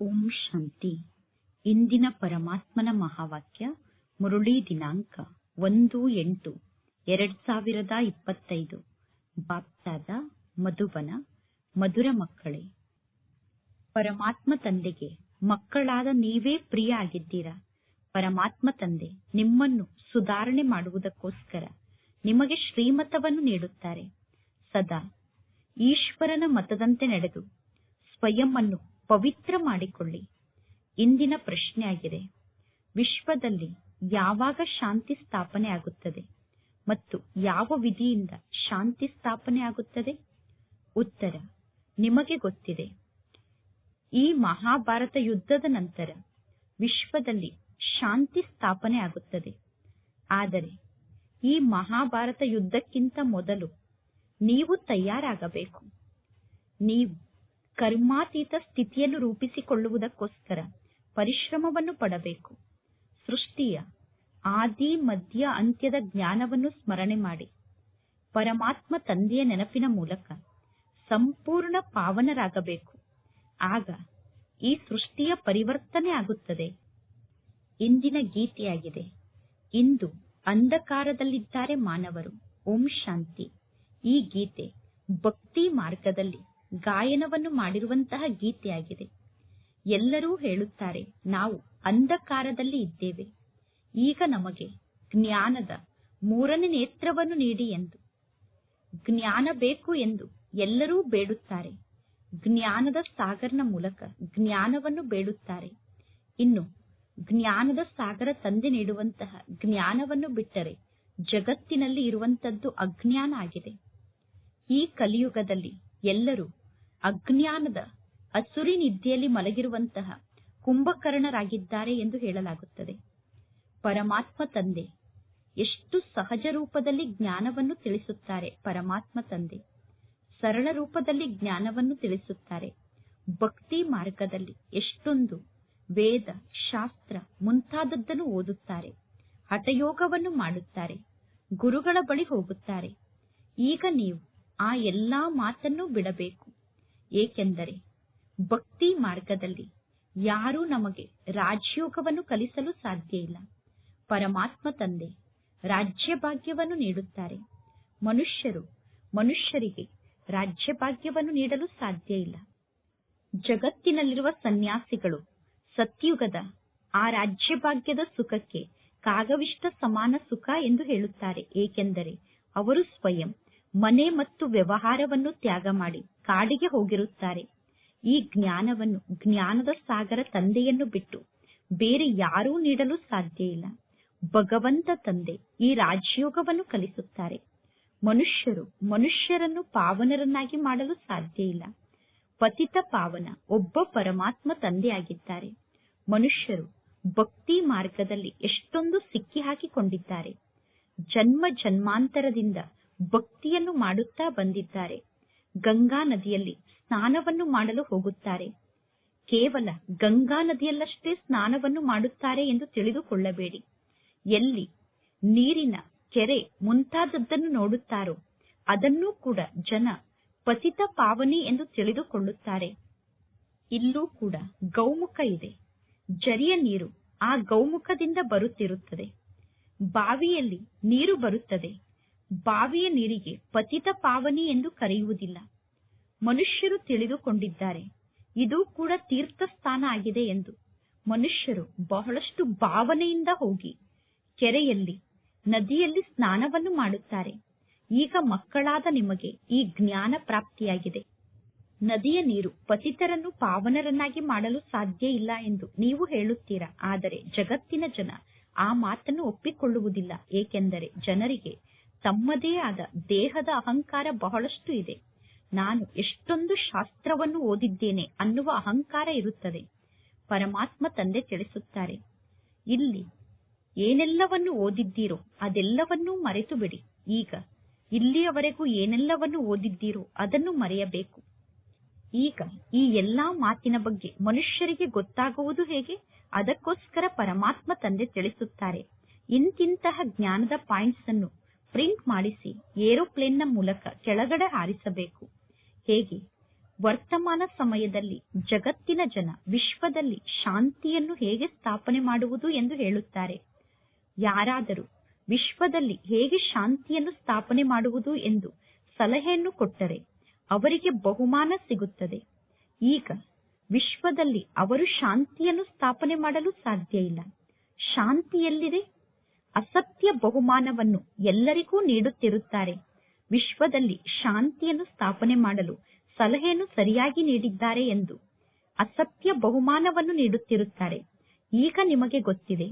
ಓಂ ಶಾಂತಿ. ಇಂದಿನ ಪರಮಾತ್ಮನ ಮಹಾವಾಕ್ಯ, ಮುರುಳಿ ದಿನಾಂಕ ಒಂದು ಎಂಟು, ಎರಡ್ ಸಾವಿರದ ಇಪ್ಪತ್ತೈದು. ಬಾಪ್ತಾದ ಮಧುಬನ, ಮಧುರ ಮಕ್ಕಳೇ, ಪರಮಾತ್ಮ ತಂದೆಗೆ ಮಕ್ಕಳಾದ ನೀವೇ ಪ್ರಿಯ ಆಗಿದ್ದೀರಾ ಪರಮಾತ್ಮ ತಂದೆ ನಿಮ್ಮನ್ನು ಸುಧಾರಣೆ ಮಾಡುವುದಕ್ಕೋಸ್ಕರ ನಿಮಗೆ ಶ್ರೀಮತವನ್ನು ನೀಡುತ್ತಾರೆ. ಸದಾ ಈಶ್ವರನ ಮತದಂತೆ ನಡೆದು ಸ್ವಯಂ ಅನ್ನು ಪವಿತ್ರ ಮಾಡಿಕೊಳ್ಳಿ ಇಂದಿನ ಪ್ರಶ್ನೆಯಾಗಿದೆ. ವಿಶ್ವದಲ್ಲಿ ಯಾವಾಗ ಶಾಂತಿ ಸ್ಥಾಪನೆ ಆಗುತ್ತದೆ ಮತ್ತು ಯಾವ ವಿಧಿಯಿಂದ ಶಾಂತಿ ಸ್ಥಾಪನೆ ಆಗುತ್ತದೆ? ಉತ್ತರ, ನಿಮಗೆ ಗೊತ್ತಿದೆ. ಈ ಮಹಾಭಾರತ ಯುದ್ಧದ ನಂತರ ವಿಶ್ವದಲ್ಲಿ ಶಾಂತಿ ಸ್ಥಾಪನೆ ಆಗುತ್ತದೆ. ಆದರೆ ಈ ಮಹಾಭಾರತ ಯುದ್ಧಕ್ಕಿಂತ ಮೊದಲು ನೀವು ತಯಾರಾಗಬೇಕು. ನೀವು ಕರ್ಮಾತೀತ ಸ್ಥಿತಿಯನ್ನು ರೂಪಿಸಿಕೊಳ್ಳುವುದಕ್ಕೋಸ್ಕರ ಪರಿಶ್ರಮವನ್ನು ಪಡಬೇಕು. ಸೃಷ್ಟಿಯ ಆದಿ, ಮಧ್ಯ, ಅಂತ್ಯದ ಜ್ಞಾನವನ್ನು ಸ್ಮರಣೆ ಮಾಡಿ. ಪರಮಾತ್ಮ ತಂದೆಯ ನೆನಪಿನ ಮೂಲಕ ಸಂಪೂರ್ಣ ಪಾವನರಾಗಬೇಕು. ಆಗ ಈ ಸೃಷ್ಟಿಯ ಪರಿವರ್ತನೆ ಆಗುತ್ತದೆ. ಇಂದಿನ ಗೀತೆಯಾಗಿದೆ. ಇಂದು ಅಂಧಕಾರದಲ್ಲಿದ್ದಾರೆ ಮಾನವರು. ಓಂ ಶಾಂತಿ. ಈ ಗೀತೆ ಭಕ್ತಿ ಮಾರ್ಗದಲ್ಲಿ ಗಾಯನವನ್ನು ಮಾಡಿರುವಂತಹ ಗೀತೆಯಾಗಿದೆ. ಎಲ್ಲರೂ ಹೇಳುತ್ತಾರೆ, ನಾವು ಅಂಧಕಾರದಲ್ಲಿ ಇದ್ದೇವೆ. ಈಗ ನಮಗೆ ಜ್ಞಾನದ ಮೂರನೇ ನೇತ್ರವನ್ನು ನೀಡಿ ಎಂದು. ಜ್ಞಾನ ಬೇಕು ಎಂದು ಎಲ್ಲರೂ ಬೇಡುತ್ತಾರೆ. ಜ್ಞಾನದ ಸಾಗರನ ಮೂಲಕ ಜ್ಞಾನವನ್ನು ಬೇಡುತ್ತಾರೆ. ಇನ್ನು ಜ್ಞಾನದ ಸಾಗರ ತಂದೆ ನೀಡುವಂತಹ ಜ್ಞಾನವನ್ನು ಬಿಟ್ಟರೆ ಜಗತ್ತಿನಲ್ಲಿ ಇರುವಂತದ್ದು ಅಜ್ಞಾನ ಆಗಿದೆ. ಈ ಕಲಿಯುಗದಲ್ಲಿ ಎಲ್ಲರೂ ಅಜ್ಞಾನದ, ಅಸುರಿ ನಿದ್ದೆಯಲ್ಲಿ ಮಲಗಿರುವಂತಹ ಕುಂಭಕರ್ಣರಾಗಿದ್ದಾರೆ ಎಂದು ಹೇಳಲಾಗುತ್ತದೆ. ಪರಮಾತ್ಮ ತಂದೆ, ಎಷ್ಟು ಸಹಜ ರೂಪದಲ್ಲಿ ಜ್ಞಾನವನ್ನು ತಿಳಿಸುತ್ತಾರೆ ಪರಮಾತ್ಮ ತಂದೆ. ಸರಳ ರೂಪದಲ್ಲಿ ಜ್ಞಾನವನ್ನು ತಿಳಿಸುತ್ತಾರೆ. ಭಕ್ತಿ ಮಾರ್ಗದಲ್ಲಿ ಎಷ್ಟೊಂದು ವೇದ, ಶಾಸ್ತ್ರ ಮುಂತಾದದ್ದನ್ನು ಓದುತ್ತಾರೆ. ಹಠಯೋಗವನ್ನು ಮಾಡುತ್ತಾರೆ. ಗುರುಗಳ ಬಳಿ ಹೋಗುತ್ತಾರೆ. ಈಗ ನೀವು ಆ ಎಲ್ಲಾ ಮಾತನ್ನು ಬಿಡಬೇಕು. ಏಕೆಂದರೆ ಭಕ್ತಿ ಮಾರ್ಗದಲ್ಲಿ ಯಾರೂ ನಮಗೆ ರಾಜ್ಯೋಗವನ್ನು ಕಲಿಸಲು ಸಾಧ್ಯ ಇಲ್ಲ. ಪರಮಾತ್ಮ ತಂದೆ ರಾಜ್ಯ ಭಾಗ್ಯವನ್ನು ನೀಡುತ್ತಾರೆ. ಮನುಷ್ಯರು ಮನುಷ್ಯರಿಗೆ ರಾಜ್ಯ ಭಾಗ್ಯವನ್ನು ನೀಡಲು ಸಾಧ್ಯ ಇಲ್ಲ. ಜಗತ್ತಿನಲ್ಲಿರುವ ಸನ್ಯಾಸಿಗಳು ಸತ್ಯುಗದ ಆ ರಾಜ್ಯ ಭಾಗ್ಯದ ಸುಖಕ್ಕೆ ಕಾಗವಿಷ್ಟ ಸಮಾನ ಸುಖ ಎಂದು ಹೇಳುತ್ತಾರೆ. ಏಕೆಂದರೆ ಅವರು ಸ್ವಯಂ ಮನೆ ಮತ್ತು ವ್ಯವಹಾರವನ್ನು ತ್ಯಾಗ ಮಾಡಿ ಕಾಡಿಗೆ ಹೋಗಿರುತ್ತಾರೆ. ಈ ಜ್ಞಾನವನ್ನು, ಜ್ಞಾನದ ಸಾಗರ ತಂದೆಯನ್ನು ಬಿಟ್ಟು ಬೇರೆ ಯಾರೂ ನೀಡಲು ಸಾಧ್ಯ ಇಲ್ಲ. ಭಗವಂತ ತಂದೆ ಈ ರಾಜಯೋಗವನ್ನು ಕಲಿಸುತ್ತಾರೆ. ಮನುಷ್ಯರು ಮನುಷ್ಯರನ್ನು ಪಾವನರನ್ನಾಗಿ ಮಾಡಲು ಸಾಧ್ಯ ಇಲ್ಲ. ಪತಿತ ಪಾವನ ಒಬ್ಬ ಪರಮಾತ್ಮ ತಂದೆಯಾಗಿದ್ದಾರೆ. ಮನುಷ್ಯರು ಭಕ್ತಿ ಮಾರ್ಗದಲ್ಲಿ ಎಷ್ಟೊಂದು ಸಿಕ್ಕಿ ಹಾಕಿಕೊಂಡಿದ್ದಾರೆ. ಜನ್ಮ ಜನ್ಮಾಂತರದಿಂದ ಭಕ್ತಿಯನ್ನು ಮಾಡುತ್ತಾ ಬಂದಿದ್ದಾರೆ. ಗಂಗಾ ನದಿಯಲ್ಲಿ ಸ್ನಾನವನ್ನು ಮಾಡಲು ಹೋಗುತ್ತಾರೆ. ಕೇವಲ ಗಂಗಾ ನದಿಯಲ್ಲಷ್ಟೇ ಸ್ನಾನವನ್ನು ಮಾಡುತ್ತಾರೆ ಎಂದು ತಿಳಿದುಕೊಳ್ಳಬೇಡಿ. ಎಲ್ಲಿ ನೀರಿನ ಕೆರೆ ಮುಂತಾದದ್ದನ್ನು ನೋಡುತ್ತಾರೋ, ಅದನ್ನೂ ಕೂಡ ಜನ ಪತಿತ ಪಾವನಿ ಎಂದು ತಿಳಿದುಕೊಳ್ಳುತ್ತಾರೆ. ಇಲ್ಲೂ ಕೂಡ ಗೌಮುಖ ಇದೆ. ಜರಿಯ ನೀರು ಆ ಗೌಮುಖದಿಂದ ಬರುತ್ತಿರುತ್ತದೆ. ಬಾವಿಯಲ್ಲಿ ನೀರು ಬರುತ್ತದೆ. ಬಾವಿಯ ನೀರಿಗೆ ಪತಿತ ಪಾವನಿ ಎಂದು ಕರೆಯುವುದಿಲ್ಲ. ಮನುಷ್ಯರು ತಿಳಿದುಕೊಂಡಿದ್ದಾರೆ. ಇದು ಕೂಡ ತೀರ್ಥಸ್ಥಾನ ಆಗಿದೆ ಎಂದು. ಮನುಷ್ಯರು ಬಹಳಷ್ಟು ಭಾವನೆಯಿಂದ ಹೋಗಿ ಕೆರೆಯಲ್ಲಿ, ನದಿಯಲ್ಲಿ ಸ್ನಾನವನ್ನು ಮಾಡುತ್ತಾರೆ. ಈಗ ಮಕ್ಕಳಾದ ನಿಮಗೆ ಈ ಜ್ಞಾನ ಪ್ರಾಪ್ತಿಯಾಗಿದೆ. ನದಿಯ ನೀರು ಪತಿತರನ್ನು ಪಾವನರನ್ನಾಗಿ ಮಾಡಲು ಸಾಧ್ಯ ಇಲ್ಲ ಎಂದು ನೀವು ಹೇಳುತ್ತೀರಾ? ಆದರೆ ಜಗತ್ತಿನ ಜನ ಆ ಮಾತನ್ನು ಒಪ್ಪಿಕೊಳ್ಳುವುದಿಲ್ಲ. ಏಕೆಂದರೆ ಜನರಿಗೆ ತಮ್ಮದೇ ಆದ ದೇಹದ ಅಹಂಕಾರ ಬಹಳಷ್ಟು ಇದೆ. ನಾನು ಎಷ್ಟೊಂದು ಶಾಸ್ತ್ರವನ್ನು ಓದಿದ್ದೇನೆ ಅನ್ನುವ ಅಹಂಕಾರ ಇರುತ್ತದೆ. ಪರಮಾತ್ಮ ತಂದೆ ತಿಳಿಸುತ್ತಾರೆ, ಇಲ್ಲಿ ಏನೆಲ್ಲವನ್ನು ಓದಿದ್ದೀರೋ ಅದೆಲ್ಲವನ್ನೂ ಮರೆತು ಬಿಡಿ ಈಗ ಇಲ್ಲಿಯವರೆಗೂ ಏನೆಲ್ಲವನ್ನು ಓದಿದ್ದೀರೋ ಅದನ್ನು ಮರೆಯಬೇಕು. ಈಗ ಈ ಎಲ್ಲಾ ಮಾತಿನ ಬಗ್ಗೆ ಮನುಷ್ಯರಿಗೆ ಗೊತ್ತಾಗುವುದು ಹೇಗೆ? ಅದಕ್ಕೋಸ್ಕರ ಪರಮಾತ್ಮ ತಂದೆ ತಿಳಿಸುತ್ತಾರೆ, ಇಂತಿಂತಹ ಜ್ಞಾನದ ಪಾಯಿಂಟ್ಸ್ ಅನ್ನು ಪ್ರಿಂಟ್ ಮಾಡಿಸಿ ಏರೋಪ್ಲೇನ್ನ ಮೂಲಕ ಕೆಳಗಡೆ ಹಾರಿಸಬೇಕು. ಹೇಗೆ? ವರ್ತಮಾನ ಸಮಯದಲ್ಲಿ ಜಗತ್ತಿನ ಜನ ವಿಶ್ವದಲ್ಲಿ ಶಾಂತಿಯನ್ನು ಹೇಗೆ ಸ್ಥಾಪನೆ ಮಾಡುವುದು ಎಂದು ಹೇಳುತ್ತಾರೆ. ಯಾರಾದರೂ ವಿಶ್ವದಲ್ಲಿ ಹೇಗೆ ಶಾಂತಿಯನ್ನು ಸ್ಥಾಪನೆ ಮಾಡುವುದು ಎಂದು ಸಲಹೆಯನ್ನು ಕೊಟ್ಟರೆ ಅವರಿಗೆ ಬಹುಮಾನ ಸಿಗುತ್ತದೆ. ಈಗ ವಿಶ್ವದಲ್ಲಿ ಅವರು ಶಾಂತಿಯನ್ನು ಸ್ಥಾಪನೆ ಮಾಡಲು ಸಾಧ್ಯ ಇಲ್ಲ. ಶಾಂತಿ ಎಲ್ಲಿದೆ ಅಸತ್ಯ ಬಹುಮಾನವನ್ನು ಎಲ್ಲರಿಗೂ ನೀಡುತ್ತಿರುತ್ತಾರೆ. ವಿಶ್ವದಲ್ಲಿ ಶಾಂತಿಯನ್ನು ಸ್ಥಾಪನೆ ಮಾಡಲು ಸಲಹೆಯನ್ನು ಸರಿಯಾಗಿ ನೀಡಿದ್ದಾರೆ ಎಂದು ಅಸತ್ಯ ಬಹುಮಾನವನ್ನು ನೀಡುತ್ತಿರುತ್ತಾರೆ. ಈಗ ನಿಮಗೆ ಗೊತ್ತಿದೆ,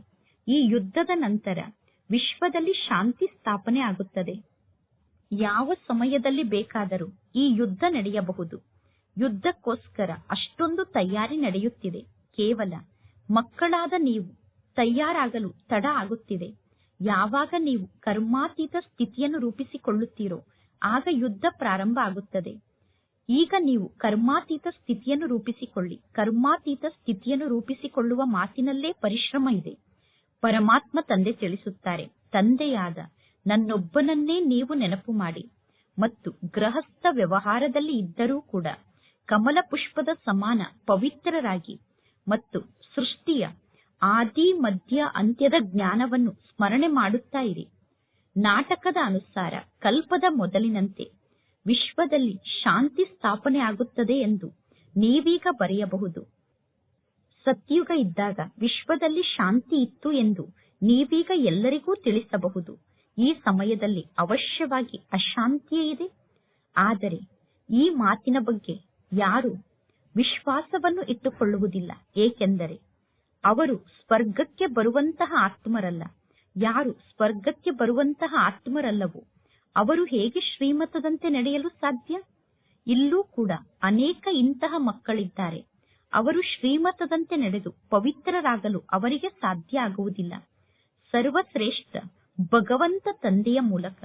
ಈ ಯುದ್ಧದ ನಂತರ ವಿಶ್ವದಲ್ಲಿ ಶಾಂತಿ ಸ್ಥಾಪನೆ ಆಗುತ್ತದೆ. ಯಾವ ಸಮಯದಲ್ಲಿ ಬೇಕಾದರೂ ಈ ಯುದ್ಧ ನಡೆಯಬಹುದು. ಯುದ್ಧಕ್ಕೋಸ್ಕರ ಅಷ್ಟೊಂದು ತಯಾರಿ ನಡೆಯುತ್ತಿದೆ. ಕೇವಲ ಮಕ್ಕಳಾದ ನೀವು ತಯಾರಾಗಲು ತಡ ಆಗುತ್ತಿದೆ. ಯಾವಾಗ ನೀವು ಕರ್ಮಾತೀತ ಸ್ಥಿತಿಯನ್ನು ರೂಪಿಸಿಕೊಳ್ಳುತ್ತೀರೋ, ಆಗ ಯುದ್ಧ ಪ್ರಾರಂಭ ಆಗುತ್ತದೆ. ಈಗ ನೀವು ಕರ್ಮಾತೀತ ಸ್ಥಿತಿಯನ್ನು ರೂಪಿಸಿಕೊಳ್ಳಿ. ಕರ್ಮಾತೀತ ಸ್ಥಿತಿಯನ್ನು ರೂಪಿಸಿಕೊಳ್ಳುವ ಮಾತಿನಲ್ಲೇ ಪರಿಶ್ರಮ ಇದೆ. ಪರಮಾತ್ಮ ತಂದೆ ತಿಳಿಸುತ್ತಾರೆ, ತಂದೆಯಾದ ನನ್ನೊಬ್ಬನನ್ನೇ ನೀವು ನೆನಪು ಮಾಡಿ. ಮತ್ತು ಗೃಹಸ್ಥ ವ್ಯವಹಾರದಲ್ಲಿ ಇದ್ದರೂ ಕೂಡ ಕಮಲ ಪುಷ್ಪದ ಸಮಾನ ಪವಿತ್ರರಾಗಿ ಮತ್ತು ಸೃಷ್ಟಿಯ ಆದಿ, ಮಧ್ಯ, ಅಂತ್ಯದ ಜ್ಞಾನವನ್ನು ಸ್ಮರಣೆ ಮಾಡುತ್ತಾ ಇರಿ. ನಾಟಕದ ಅನುಸಾರ, ಕಲ್ಪದ ಮೊದಲಿನಂತೆ, ವಿಶ್ವದಲ್ಲಿ ಶಾಂತಿ ಸ್ಥಾಪನೆ ಆಗುತ್ತದೆ ಎಂದು ನೀವೀಗ ಬರೆಯಬಹುದು. ಸತ್ಯುಗ ಇದ್ದಾಗ ವಿಶ್ವದಲ್ಲಿ ಶಾಂತಿ ಇತ್ತು ಎಂದು ನೀವೀಗ ಎಲ್ಲರಿಗೂ ತಿಳಿಸಬಹುದು. ಈ ಸಮಯದಲ್ಲಿ ಅವಶ್ಯವಾಗಿ ಅಶಾಂತಿಯೇ ಇದೆ. ಆದರೆ ಈ ಮಾತಿನ ಬಗ್ಗೆ ಯಾರು ವಿಶ್ವಾಸವನ್ನು ಇಟ್ಟುಕೊಳ್ಳುವುದಿಲ್ಲ. ಏಕೆಂದರೆ ಅವರು ಸ್ವರ್ಗಕ್ಕೆ ಬರುವಂತಹ ಆತ್ಮರಲ್ಲ. ಯಾರು ಸ್ವರ್ಗಕ್ಕೆ ಬರುವಂತಹ ಆತ್ಮರಲ್ಲವೋ, ಅವರು ಹೇಗೆ ಶ್ರೀಮತದಂತೆ ನಡೆಯಲು ಸಾಧ್ಯ? ಇಲ್ಲೂ ಕೂಡ ಅನೇಕ ಇಂತಹ ಮಕ್ಕಳಿದ್ದಾರೆ. ಅವರು ಶ್ರೀಮತದಂತೆ ನಡೆದು ಪವಿತ್ರರಾಗಲು ಅವರಿಗೆ ಸಾಧ್ಯ ಆಗುವುದಿಲ್ಲ. ಸರ್ವಶ್ರೇಷ್ಠ ಭಗವಂತ ತಂದೆಯ ಮೂಲಕ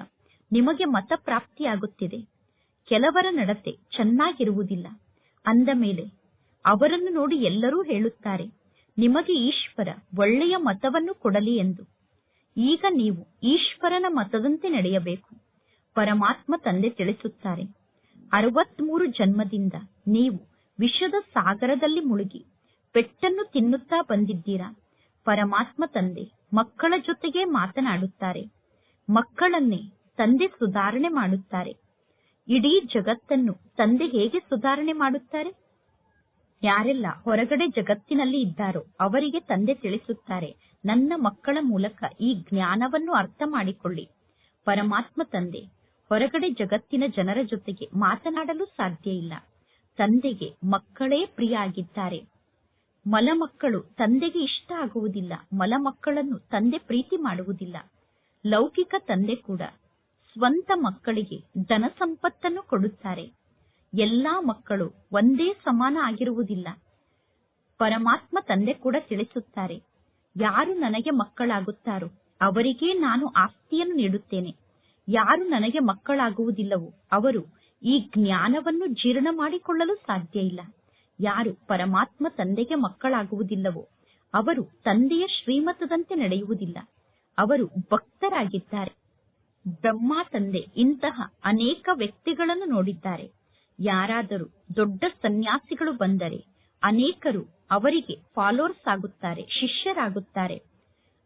ನಿಮಗೆ ಮತ ಪ್ರಾಪ್ತಿಯಾಗುತ್ತಿದೆ. ಕೆಲವರ ನಡತೆ ಚೆನ್ನಾಗಿರುವುದಿಲ್ಲ. ಅಂದ ಮೇಲೆ ಅವರನ್ನು ನೋಡಿ ಎಲ್ಲರೂ ಹೇಳುತ್ತಾರೆ ನಿಮಗೆ ಈಶ್ವರ ಒಳ್ಳೆಯ ಮತವನ್ನು ಕೊಡಲಿ ಎಂದು. ಈಗ ನೀವು ಈಶ್ವರನ ಮತದಂತೆ ನಡೆಯಬೇಕು. ಪರಮಾತ್ಮ ತಂದೆ ತಿಳಿಸುತ್ತಾರೆ, ಅರವತ್ಮೂರು ಜನ್ಮದಿಂದ ನೀವು ವಿಷದ ಸಾಗರದಲ್ಲಿ ಮುಳುಗಿ ಪೆಟ್ಟನ್ನು ತಿನ್ನುತ್ತಾ ಬಂದಿದ್ದೀರಾ? ಪರಮಾತ್ಮ ತಂದೆ ಮಕ್ಕಳ ಜೊತೆಗೆ ಮಾತನಾಡುತ್ತಾರೆ, ಮಕ್ಕಳನ್ನೇ ತಂದೆ ಸುಧಾರಣೆ ಮಾಡುತ್ತಾರೆ. ಇಡೀ ಜಗತ್ತನ್ನು ತಂದೆ ಹೇಗೆ ಸುಧಾರಣೆ ಮಾಡುತ್ತಾರೆ? ಯಾರೆಲ್ಲ ಹೊರಗಡೆ ಜಗತ್ತಿನಲ್ಲಿ ಇದ್ದಾರೋ ಅವರಿಗೆ ತಂದೆ ತಿಳಿಸುತ್ತಾರೆ. ನನ್ನ ಮಕ್ಕಳ ಮೂಲಕ ಈ ಜ್ಞಾನವನ್ನು ಅರ್ಥ ಮಾಡಿಕೊಳ್ಳಿ. ಪರಮಾತ್ಮ ತಂದೆ, ಹೊರಗಡೆ ಜಗತ್ತಿನ ಜನರ ಜೊತೆಗೆ ಮಾತನಾಡಲು ಸಾಧ್ಯ ಇಲ್ಲ. ತಂದೆಗೆ ಮಕ್ಕಳೇ ಪ್ರಿಯ ಆಗಿದ್ದಾರೆ ಮಲಮಕ್ಕಳು ತಂದೆಗೆ ಇಷ್ಟ ಆಗುವುದಿಲ್ಲ. ಮಲಮಕ್ಕಳನ್ನು ತಂದೆ ಪ್ರೀತಿ ಮಾಡುವುದಿಲ್ಲ. ಲೌಕಿಕ ತಂದೆ ಕೂಡ ಸ್ವಂತ ಮಕ್ಕಳಿಗೆ ಧನ ಸಂಪತ್ತನ್ನು ಕೊಡುತ್ತಾರೆ. ಎಲ್ಲಾ ಮಕ್ಕಳು ಒಂದೇ ಸಮಾನ ಆಗಿರುವುದಿಲ್ಲ. ಪರಮಾತ್ಮ ತಂದೆ ಕೂಡ ತಿಳಿಸುತ್ತಾರೆ, ಯಾರು ನನಗೆ ಮಕ್ಕಳಾಗುತ್ತಾರೋ ಅವರಿಗೇ ನಾನು ಆಸ್ತಿಯನ್ನು ನೀಡುತ್ತೇನೆ. ಯಾರು ನನಗೆ ಮಕ್ಕಳಾಗುವುದಿಲ್ಲವೋ ಅವರು ಈ ಜ್ಞಾನವನ್ನು ಜೀರ್ಣ ಮಾಡಿಕೊಳ್ಳಲು ಸಾಧ್ಯ ಇಲ್ಲ. ಯಾರು ಪರಮಾತ್ಮ ತಂದೆಗೆ ಮಕ್ಕಳಾಗುವುದಿಲ್ಲವೋ ಅವರು ತಂದೆಯ ಶ್ರೀಮತದಂತೆ ನಡೆಯುವುದಿಲ್ಲ. ಅವರು ಭಕ್ತರಾಗಿದ್ದಾರೆ. ಬ್ರಹ್ಮ ತಂದೆ ಇಂತಹ ಅನೇಕ ವ್ಯಕ್ತಿಗಳನ್ನು ನೋಡಿದ್ದಾರೆ. ಯಾರಾದರೂ ದೊಡ್ಡ ಸನ್ಯಾಸಿಗಳು ಬಂದರೆ ಅನೇಕರು ಅವರಿಗೆ ಫಾಲೋವರ್ಸ್ ಆಗುತ್ತಾರೆ, ಶಿಷ್ಯರಾಗುತ್ತಾರೆ.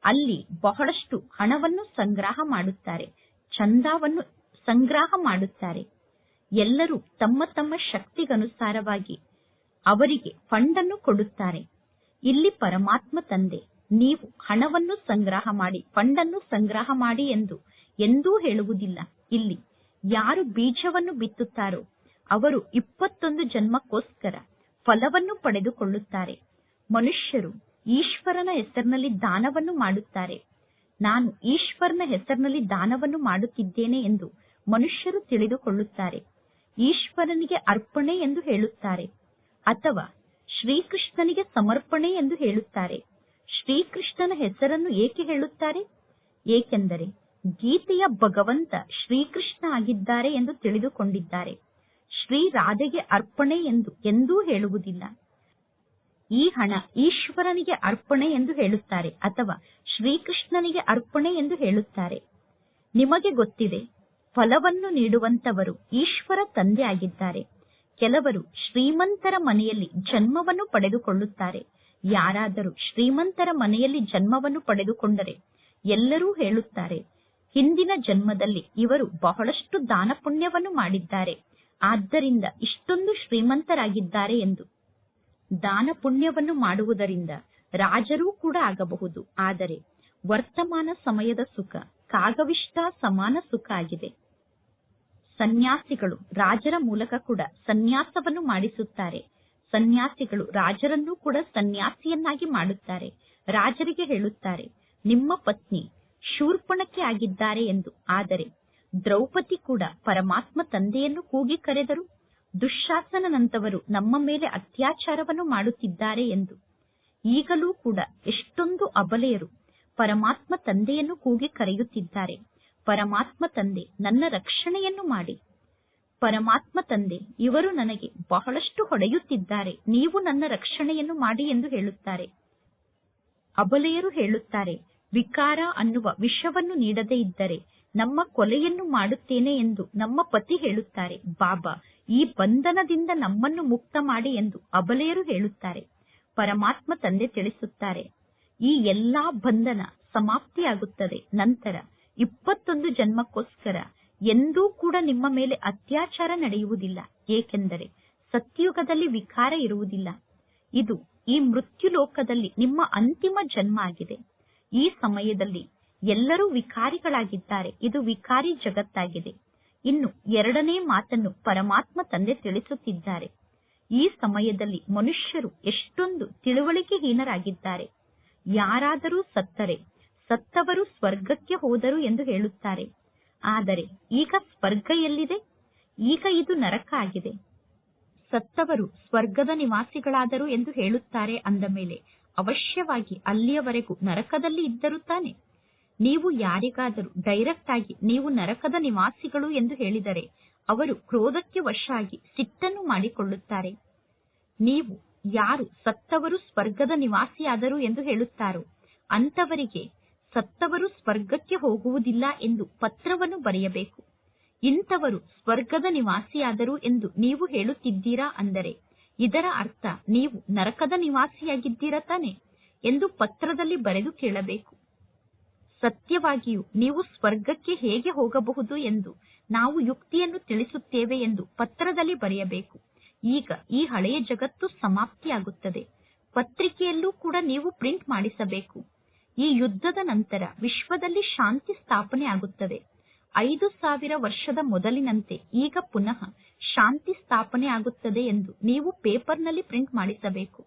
ಅಲ್ಲಿ ಬಹಳಷ್ಟು ಹಣವನ್ನು ಸಂಗ್ರಹ ಮಾಡುತ್ತಾರೆ, ಚಂದಾವನ್ನು ಸಂಗ್ರಹ ಮಾಡುತ್ತಾರೆ. ಎಲ್ಲರೂ ತಮ್ಮ ತಮ್ಮ ಶಕ್ತಿಗನುಸಾರವಾಗಿ ಅವರಿಗೆ ಫಂಡ್ ಅನ್ನು ಕೊಡುತ್ತಾರೆ. ಇಲ್ಲಿ ಪರಮಾತ್ಮ ತಂದೆ, ನೀವು ಹಣವನ್ನು ಸಂಗ್ರಹ ಮಾಡಿ ಫಂಡ್ ಅನ್ನು ಸಂಗ್ರಹ ಮಾಡಿ ಎಂದು ಎಂದೂ ಹೇಳುವುದಿಲ್ಲ. ಇಲ್ಲಿ ಯಾರು ಬೀಜವನ್ನು ಬಿತ್ತುತ್ತಾರೋ ಅವರು ಇಪ್ಪತ್ತೊಂದು ಜನ್ಮಕ್ಕೋಸ್ಕರ ಫಲವನ್ನು ಪಡೆದುಕೊಳ್ಳುತ್ತಾರೆ. ಮನುಷ್ಯರು ಈಶ್ವರನ ಹೆಸರಿನಲ್ಲಿ ದಾನವನ್ನು ಮಾಡುತ್ತಾರೆ. ನಾನು ಈಶ್ವರನ ಹೆಸರಿನಲ್ಲಿ ದಾನವನ್ನು ಮಾಡುತ್ತಿದ್ದೇನೆ ಎಂದು ಮನುಷ್ಯರು ತಿಳಿದುಕೊಳ್ಳುತ್ತಾರೆ. ಈಶ್ವರನಿಗೆ ಅರ್ಪಣೆ ಎಂದು ಹೇಳುತ್ತಾರೆ. ಅಥವಾ ಶ್ರೀಕೃಷ್ಣನಿಗೆ ಸಮರ್ಪಣೆ ಎಂದು ಹೇಳುತ್ತಾರೆ. ಶ್ರೀಕೃಷ್ಣನ ಹೆಸರನ್ನು ಏಕೆ ಹೇಳುತ್ತಾರೆ? ಏಕೆಂದರೆ ಗೀತೆಯ ಭಗವಂತ ಶ್ರೀಕೃಷ್ಣ ಆಗಿದ್ದಾರೆ ಎಂದು ತಿಳಿದುಕೊಂಡಿದ್ದಾರೆ. ಶ್ರೀ ರಾಧೆಗೆ ಅರ್ಪಣೆ ಎಂದು, ಎಂದೂ ಹೇಳುವುದಿಲ್ಲ. ಈ ಹಣ ಈಶ್ವರನಿಗೆ ಅರ್ಪಣೆ ಎಂದು ಹೇಳುತ್ತಾರೆ ಅಥವಾ ಶ್ರೀಕೃಷ್ಣನಿಗೆ ಅರ್ಪಣೆ ಎಂದು ಹೇಳುತ್ತಾರೆ. ನಿಮಗೆ ಗೊತ್ತಿದೆ, ಫಲವನ್ನು ನೀಡುವಂತವರು ಈಶ್ವರ ತಂದೆ ಆಗಿದ್ದಾರೆ ಕೆಲವರು ಶ್ರೀಮಂತರ ಮನೆಯಲ್ಲಿ ಜನ್ಮವನ್ನು ಪಡೆದುಕೊಳ್ಳುತ್ತಾರೆ. ಯಾರಾದರೂ ಶ್ರೀಮಂತರ ಮನೆಯಲ್ಲಿ ಜನ್ಮವನ್ನು ಪಡೆದುಕೊಂಡರೆ ಎಲ್ಲರೂ ಹೇಳುತ್ತಾರೆ, ಹಿಂದಿನ ಜನ್ಮದಲ್ಲಿ ಇವರು ಬಹಳಷ್ಟು ದಾನ ಪುಣ್ಯವನ್ನು ಮಾಡಿದ್ದಾರೆ. ಆದ್ದರಿಂದ ಇಷ್ಟೊಂದು ಶ್ರೀಮಂತರಾಗಿದ್ದಾರೆ ಎಂದು. ದಾನ ಪುಣ್ಯವನ್ನು ಮಾಡುವುದರಿಂದ ರಾಜರೂ ಕೂಡ ಆಗಬಹುದು. ಆದರೆ ವರ್ತಮಾನ ಸಮಯದ ಸುಖ, ಕಾಗವಿಷ್ಠ ಸಮಾನ ಸುಖ ಆಗಿದೆ. ಸನ್ಯಾಸಿಗಳು ರಾಜರ ಮೂಲಕ ಕೂಡ ಸನ್ಯಾಸವನ್ನು ಮಾಡಿಸುತ್ತಾರೆ. ಸನ್ಯಾಸಿಗಳು ರಾಜರನ್ನು ಕೂಡ ಸನ್ಯಾಸಿಯನ್ನಾಗಿ ಮಾಡುತ್ತಾರೆ. ರಾಜರಿಗೆ ಹೇಳುತ್ತಾರೆ, ನಿಮ್ಮ ಪತ್ನಿ ಶೂರ್ಪಣಕ್ಕೆ ಆಗಿದ್ದಾರೆ ಎಂದು. ಆದರೆ ದ್ರೌಪದಿ ಕೂಡ ಪರಮಾತ್ಮ ತಂದೆಯನ್ನು ಕೂಗಿ ಕರೆದರು. ದುಶಾಸನಂತವರು ನಮ್ಮ ಮೇಲೆ ಅತ್ಯಾಚಾರವನ್ನು ಮಾಡುತ್ತಿದ್ದಾರೆ ಎಂದು. ಈಗಲೂ ಕೂಡ ಎಷ್ಟೊಂದು ಅಬಲೆಯರು ಪರಮಾತ್ಮ ತಂದೆಯನ್ನು ಕೂಗಿ ಕರೆಯುತ್ತಿದ್ದಾರೆ. ಪರಮಾತ್ಮ ತಂದೆ ನನ್ನ ರಕ್ಷಣೆಯನ್ನು ಮಾಡಿ. ಪರಮಾತ್ಮ ತಂದೆ, ಇವರು ನನಗೆ ಬಹಳಷ್ಟು ಹೊಡೆಯುತ್ತಿದ್ದಾರೆ. ನೀವು ನನ್ನ ರಕ್ಷಣೆಯನ್ನು ಮಾಡಿ ಎಂದು ಹೇಳುತ್ತಾರೆ. ಅಬಲೆಯರು ಹೇಳುತ್ತಾರೆ, ವಿಕಾರ ಅನ್ನುವ ವಿಷವನ್ನು ನೀಡದೇ ಇದ್ದರೆ ನಮ್ಮ ಕೊಲೆಯನ್ನು ಮಾಡುತ್ತೇನೆ ಎಂದು ನಮ್ಮ ಪತಿ ಹೇಳುತ್ತಾರೆ. ಬಾಬಾ, ಈ ಬಂಧನದಿಂದ ನಮ್ಮನ್ನು ಮುಕ್ತ ಮಾಡಿ ಎಂದು ಅಬಲೆಯರು ಹೇಳುತ್ತಾರೆ. ಪರಮಾತ್ಮ ತಂದೆ ತಿಳಿಸುತ್ತಾರೆ. ಈ ಎಲ್ಲಾ ಬಂಧನ ಸಮಾಪ್ತಿಯಾಗುತ್ತದೆ. ನಂತರ ಇಪ್ಪತ್ತೊಂದು ಜನ್ಮಕ್ಕೋಸ್ಕರ ಎಂದೂ ಕೂಡ ನಿಮ್ಮ ಮೇಲೆ ಅತ್ಯಾಚಾರ ನಡೆಯುವುದಿಲ್ಲ. ಏಕೆಂದರೆ ಸತ್ಯುಗದಲ್ಲಿ ವಿಕಾರ ಇರುವುದಿಲ್ಲ. ಇದು ಈ ಮೃತ್ಯು ಲೋಕದಲ್ಲಿ ನಿಮ್ಮ ಅಂತಿಮ ಜನ್ಮ ಆಗಿದೆ. ಈ ಸಮಯದಲ್ಲಿ ಎಲ್ಲರೂ ವಿಕಾರಿಗಳಾಗಿದ್ದಾರೆ. ಇದು ವಿಕಾರಿ ಜಗತ್ತಾಗಿದೆ. ಇನ್ನು ಎರಡನೇ ಮಾತನ್ನು ಪರಮಾತ್ಮ ತಂದೆ ತಿಳಿಸುತ್ತಿದ್ದಾರೆ. ಈ ಸಮಯದಲ್ಲಿ ಮನುಷ್ಯರು ಎಷ್ಟೊಂದು ತಿಳುವಳಿಕೆಹೀನರಾಗಿದ್ದಾರೆ. ಯಾರಾದರೂ ಸತ್ತರೆ, ಸತ್ತವರು ಸ್ವರ್ಗಕ್ಕೆ ಹೋದರು ಎಂದು ಹೇಳುತ್ತಾರೆ. ಆದರೆ ಈಗ ಸ್ವರ್ಗ ಎಲ್ಲಿದೆ? ಈಗ ಇದು ನರಕ ಆಗಿದೆ. ಸತ್ತವರು ಸ್ವರ್ಗದ ನಿವಾಸಿಗಳಾದರು ಎಂದು ಹೇಳುತ್ತಾರೆ ಅಂದ ಮೇಲೆ ಅವಶ್ಯವಾಗಿ ಅಲ್ಲಿಯವರೆಗೂ ನರಕದಲ್ಲಿ ಇದ್ದರು ತಾನೆ? ನೀವು ಯಾರಿಗಾದರೂ ಡೈರೆಕ್ಟ್ ಆಗಿ, ನೀವು ನರಕದ ನಿವಾಸಿಗಳು ಎಂದು ಹೇಳಿದರೆ ಅವರು ಕ್ರೋಧಕ್ಕೆ ವಶಾಗಿ ಸಿಟ್ಟನ್ನು ಮಾಡಿಕೊಳ್ಳುತ್ತಾರೆ. ನೀವು ಯಾರು ಸತ್ತವರು ಸ್ವರ್ಗದ ನಿವಾಸಿಯಾದರು ಎಂದು ಹೇಳುತ್ತಾರೋ ಅಂತವರಿಗೆ ಸತ್ತವರು ಸ್ವರ್ಗಕ್ಕೆ ಹೋಗುವುದಿಲ್ಲ ಎಂದು ಪತ್ರವನ್ನು ಬರೆಯಬೇಕು. ಇಂಥವರು ಸ್ವರ್ಗದ ನಿವಾಸಿಯಾದರು ಎಂದು ನೀವು ಹೇಳುತ್ತಿದ್ದೀರಾ ಅಂದರೆ, ಇದರ ಅರ್ಥ ನೀವು ನರಕದ ನಿವಾಸಿಯಾಗಿದ್ದೀರಾ ತಾನೆ ಎಂದು ಪತ್ರದಲ್ಲಿ ಬರೆದು ಕೇಳಬೇಕು. ಸತ್ಯವಾಗಿಯೂ ನೀವು ಸ್ವರ್ಗಕ್ಕೆ ಹೇಗೆ ಹೋಗಬಹುದು ಎಂದು ನಾವು ಯುಕ್ತಿಯನ್ನು ತಿಳಿಸುತ್ತೇವೆ ಎಂದು ಪತ್ರದಲ್ಲಿ ಬರೆಯಬೇಕು. ಈಗ ಈ ಹಳೆಯ ಜಗತ್ತು ಸಮಾಪ್ತಿಯಾಗುತ್ತದೆ. ಪತ್ರಿಕೆಯಲ್ಲೂ ಕೂಡ ನೀವು ಪ್ರಿಂಟ್ ಮಾಡಿಸಬೇಕು. ಈ ಯುದ್ಧದ ನಂತರ ವಿಶ್ವದಲ್ಲಿ ಶಾಂತಿ ಸ್ಥಾಪನೆ ಆಗುತ್ತದೆ. ಐದು ಸಾವಿರ ವರ್ಷದ ಮೊದಲಿನಂತೆ ಈಗ ಪುನಃ ಶಾಂತಿ ಸ್ಥಾಪನೆ ಆಗುತ್ತದೆ ಎಂದು ನೀವು ಪೇಪರ್ನಲ್ಲಿ ಪ್ರಿಂಟ್ ಮಾಡಿಸಬೇಕು.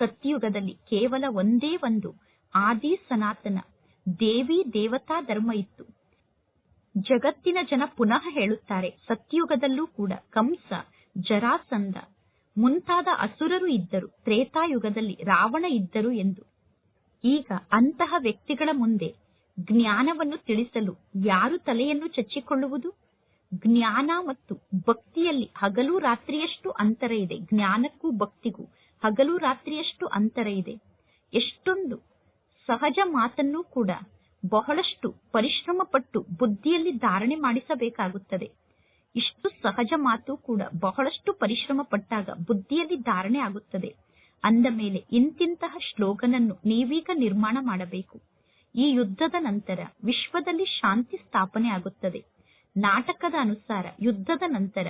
ಸತ್ಯಯುಗದಲ್ಲಿ ಕೇವಲ ಒಂದೇ ಒಂದು ಆದಿ ಸನಾತನ ದೇವಿ ದೇವತಾ ಧರ್ಮ ಇತ್ತು. ಜಗತ್ತಿನ ಜನ ಪುನಃ ಹೇಳುತ್ತಾರೆ, ಸತ್ಯುಗದಲ್ಲೂ ಕೂಡ ಕಂಸ, ಜರಾಸಂಧ, ಮುಂತಾದ ಅಸುರರು ಇದ್ದರು, ತ್ರೇತಾಯುಗದಲ್ಲಿ ರಾವಣ ಇದ್ದರು ಎಂದು. ಈಗ ಅಂತಹ ವ್ಯಕ್ತಿಗಳ ಮುಂದೆ ಜ್ಞಾನವನ್ನು ತಿಳಿಸಲು ಯಾರು ತಲೆಯನ್ನು ಚಚ್ಚಿಕೊಳ್ಳುವುದು? ಜ್ಞಾನ ಮತ್ತು ಭಕ್ತಿಯಲ್ಲಿ ಹಗಲು ರಾತ್ರಿಯಷ್ಟು ಅಂತರ ಇದೆ. ಜ್ಞಾನಕ್ಕೂ ಭಕ್ತಿಗೂ ಹಗಲು ರಾತ್ರಿಯಷ್ಟು ಅಂತರ ಇದೆ. ಎಷ್ಟೊಂದು ಸಹಜ ಮಾತನ್ನು ಕೂಡ ಬಹಳಷ್ಟು ಪರಿಶ್ರಮ ಪಟ್ಟು ಬುದ್ಧಿಯಲ್ಲಿ ಧಾರಣೆ ಮಾಡಿಸಬೇಕಾಗುತ್ತದೆ. ಇಷ್ಟು ಸಹಜ ಮಾತು ಕೂಡ ಬಹಳಷ್ಟು ಪರಿಶ್ರಮ ಪಟ್ಟಾಗ ಬುದ್ಧಿಯಲ್ಲಿ ಧಾರಣೆ ಆಗುತ್ತದೆ. ಅಂದ ಮೇಲೆ ಇಂತಿಂತಹ ಶ್ಲೋಗನನ್ನು ನೀವೀಗ ನಿರ್ಮಾಣ ಮಾಡಬೇಕು. ಈ ಯುದ್ಧದ ನಂತರ ವಿಶ್ವದಲ್ಲಿ ಶಾಂತಿ ಸ್ಥಾಪನೆ ಆಗುತ್ತದೆ. ನಾಟಕದ ಅನುಸಾರ ಯುದ್ಧದ ನಂತರ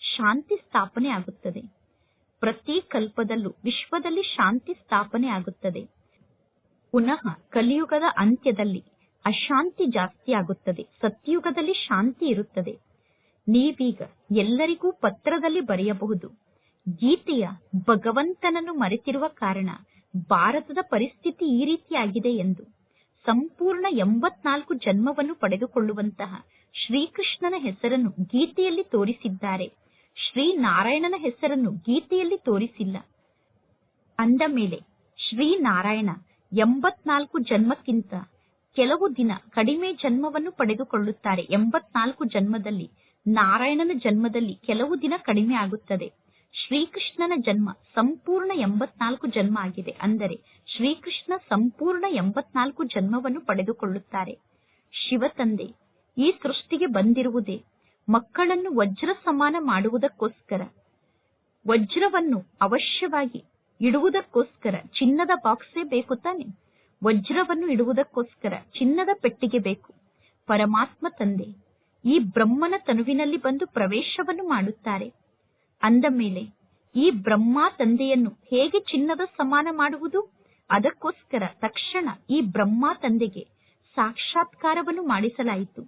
ಶಾಂತಿ ಸ್ಥಾಪನೆ ಆಗುತ್ತದೆ. ಪ್ರತಿ ಕಲ್ಪದಲ್ಲೂ ವಿಶ್ವದಲ್ಲಿ ಶಾಂತಿ ಸ್ಥಾಪನೆ ಆಗುತ್ತದೆ. ಪುನಃ ಕಲಿಯುಗದ ಅಂತ್ಯದಲ್ಲಿ ಅಶಾಂತಿ ಜಾಸ್ತಿ ಆಗುತ್ತದೆ. ಸತ್ಯುಗದಲ್ಲಿ ಶಾಂತಿ ಇರುತ್ತದೆ. ನೀವೀಗ ಎಲ್ಲರಿಗೂ ಪತ್ರದಲ್ಲಿ ಬರೆಯಬಹುದು. ಗೀತೆಯ ಭಗವಂತನನ್ನು ಮರೆತಿರುವ ಕಾರಣ ಭಾರತದ ಪರಿಸ್ಥಿತಿ ಈ ರೀತಿಯಾಗಿದೆ ಎಂದು ಸಂಪೂರ್ಣ ಎಂಬತ್ನಾಲ್ಕು ಜನ್ಮವನ್ನು ಪಡೆದುಕೊಳ್ಳುವಂತಹ ಶ್ರೀಕೃಷ್ಣನ ಹೆಸರನ್ನು ಗೀತೆಯಲ್ಲಿ ತೋರಿಸಿದ್ದಾರೆ. ಶ್ರೀನಾರಾಯಣನ ಹೆಸರನ್ನು ಗೀತೆಯಲ್ಲಿ ತೋರಿಸಿಲ್ಲ. ಅಂದ ಮೇಲೆ ಶ್ರೀನಾರಾಯಣ ಎಂಬತ್ನಾಲ್ಕು ಜನ್ಮಕ್ಕಿಂತ ಕೆಲವು ದಿನ ಕಡಿಮೆ ಜನ್ಮವನ್ನು ಪಡೆದುಕೊಳ್ಳುತ್ತಾರೆ. ಎಂಬತ್ನಾಲ್ಕು ಜನ್ಮದಲ್ಲಿ, ನಾರಾಯಣನ ಜನ್ಮದಲ್ಲಿ ಕೆಲವು ದಿನ ಕಡಿಮೆ ಆಗುತ್ತದೆ. ಶ್ರೀಕೃಷ್ಣನ ಜನ್ಮ ಸಂಪೂರ್ಣ ಎಂಬತ್ನಾಲ್ಕು ಜನ್ಮ ಆಗಿದೆ. ಅಂದರೆ ಶ್ರೀಕೃಷ್ಣ ಸಂಪೂರ್ಣ ಎಂಬತ್ನಾಲ್ಕು ಜನ್ಮವನ್ನು ಪಡೆದುಕೊಳ್ಳುತ್ತಾರೆ. ಶಿವತಂದೆ, ಈ ಸೃಷ್ಟಿಗೆ ಬಂದಿರುವುದೇ ಮಕ್ಕಳನ್ನು ವಜ್ರ ಸಮಾನ ಮಾಡುವುದಕ್ಕೋಸ್ಕರ. ವಜ್ರವನ್ನು ಅವಶ್ಯವಾಗಿ ಇಡುವುದಕ್ಕೋಸ್ಕರ ಚಿನ್ನದ ಬಾಕ್ಸೇ ಬೇಕು ತಾನೆ. ವಜ್ರವನ್ನು ಇಡುವುದಕ್ಕೋಸ್ಕರ ಚಿನ್ನದ ಪೆಟ್ಟಿಗೆ ಬೇಕು. ಪರಮಾತ್ಮ ತಂದೆ, ಈ ಬ್ರಹ್ಮನ ತನುವಿನಲ್ಲಿ ಬಂದು ಪ್ರವೇಶವನ್ನು ಮಾಡುತ್ತಾರೆ. ಅಂದ ಮೇಲೆ, ಈ ಬ್ರಹ್ಮ ತಂದೆಯನ್ನು ಹೇಗೆ ಚಿನ್ನದ ಸಮಾನ ಮಾಡುವುದು? ಅದಕ್ಕೋಸ್ಕರ ತಕ್ಷಣ ಈ ಬ್ರಹ್ಮ ತಂದೆಗೆ ಸಾಕ್ಷಾತ್ಕಾರವನ್ನು ಮಾಡಿಸಲಾಯಿತು.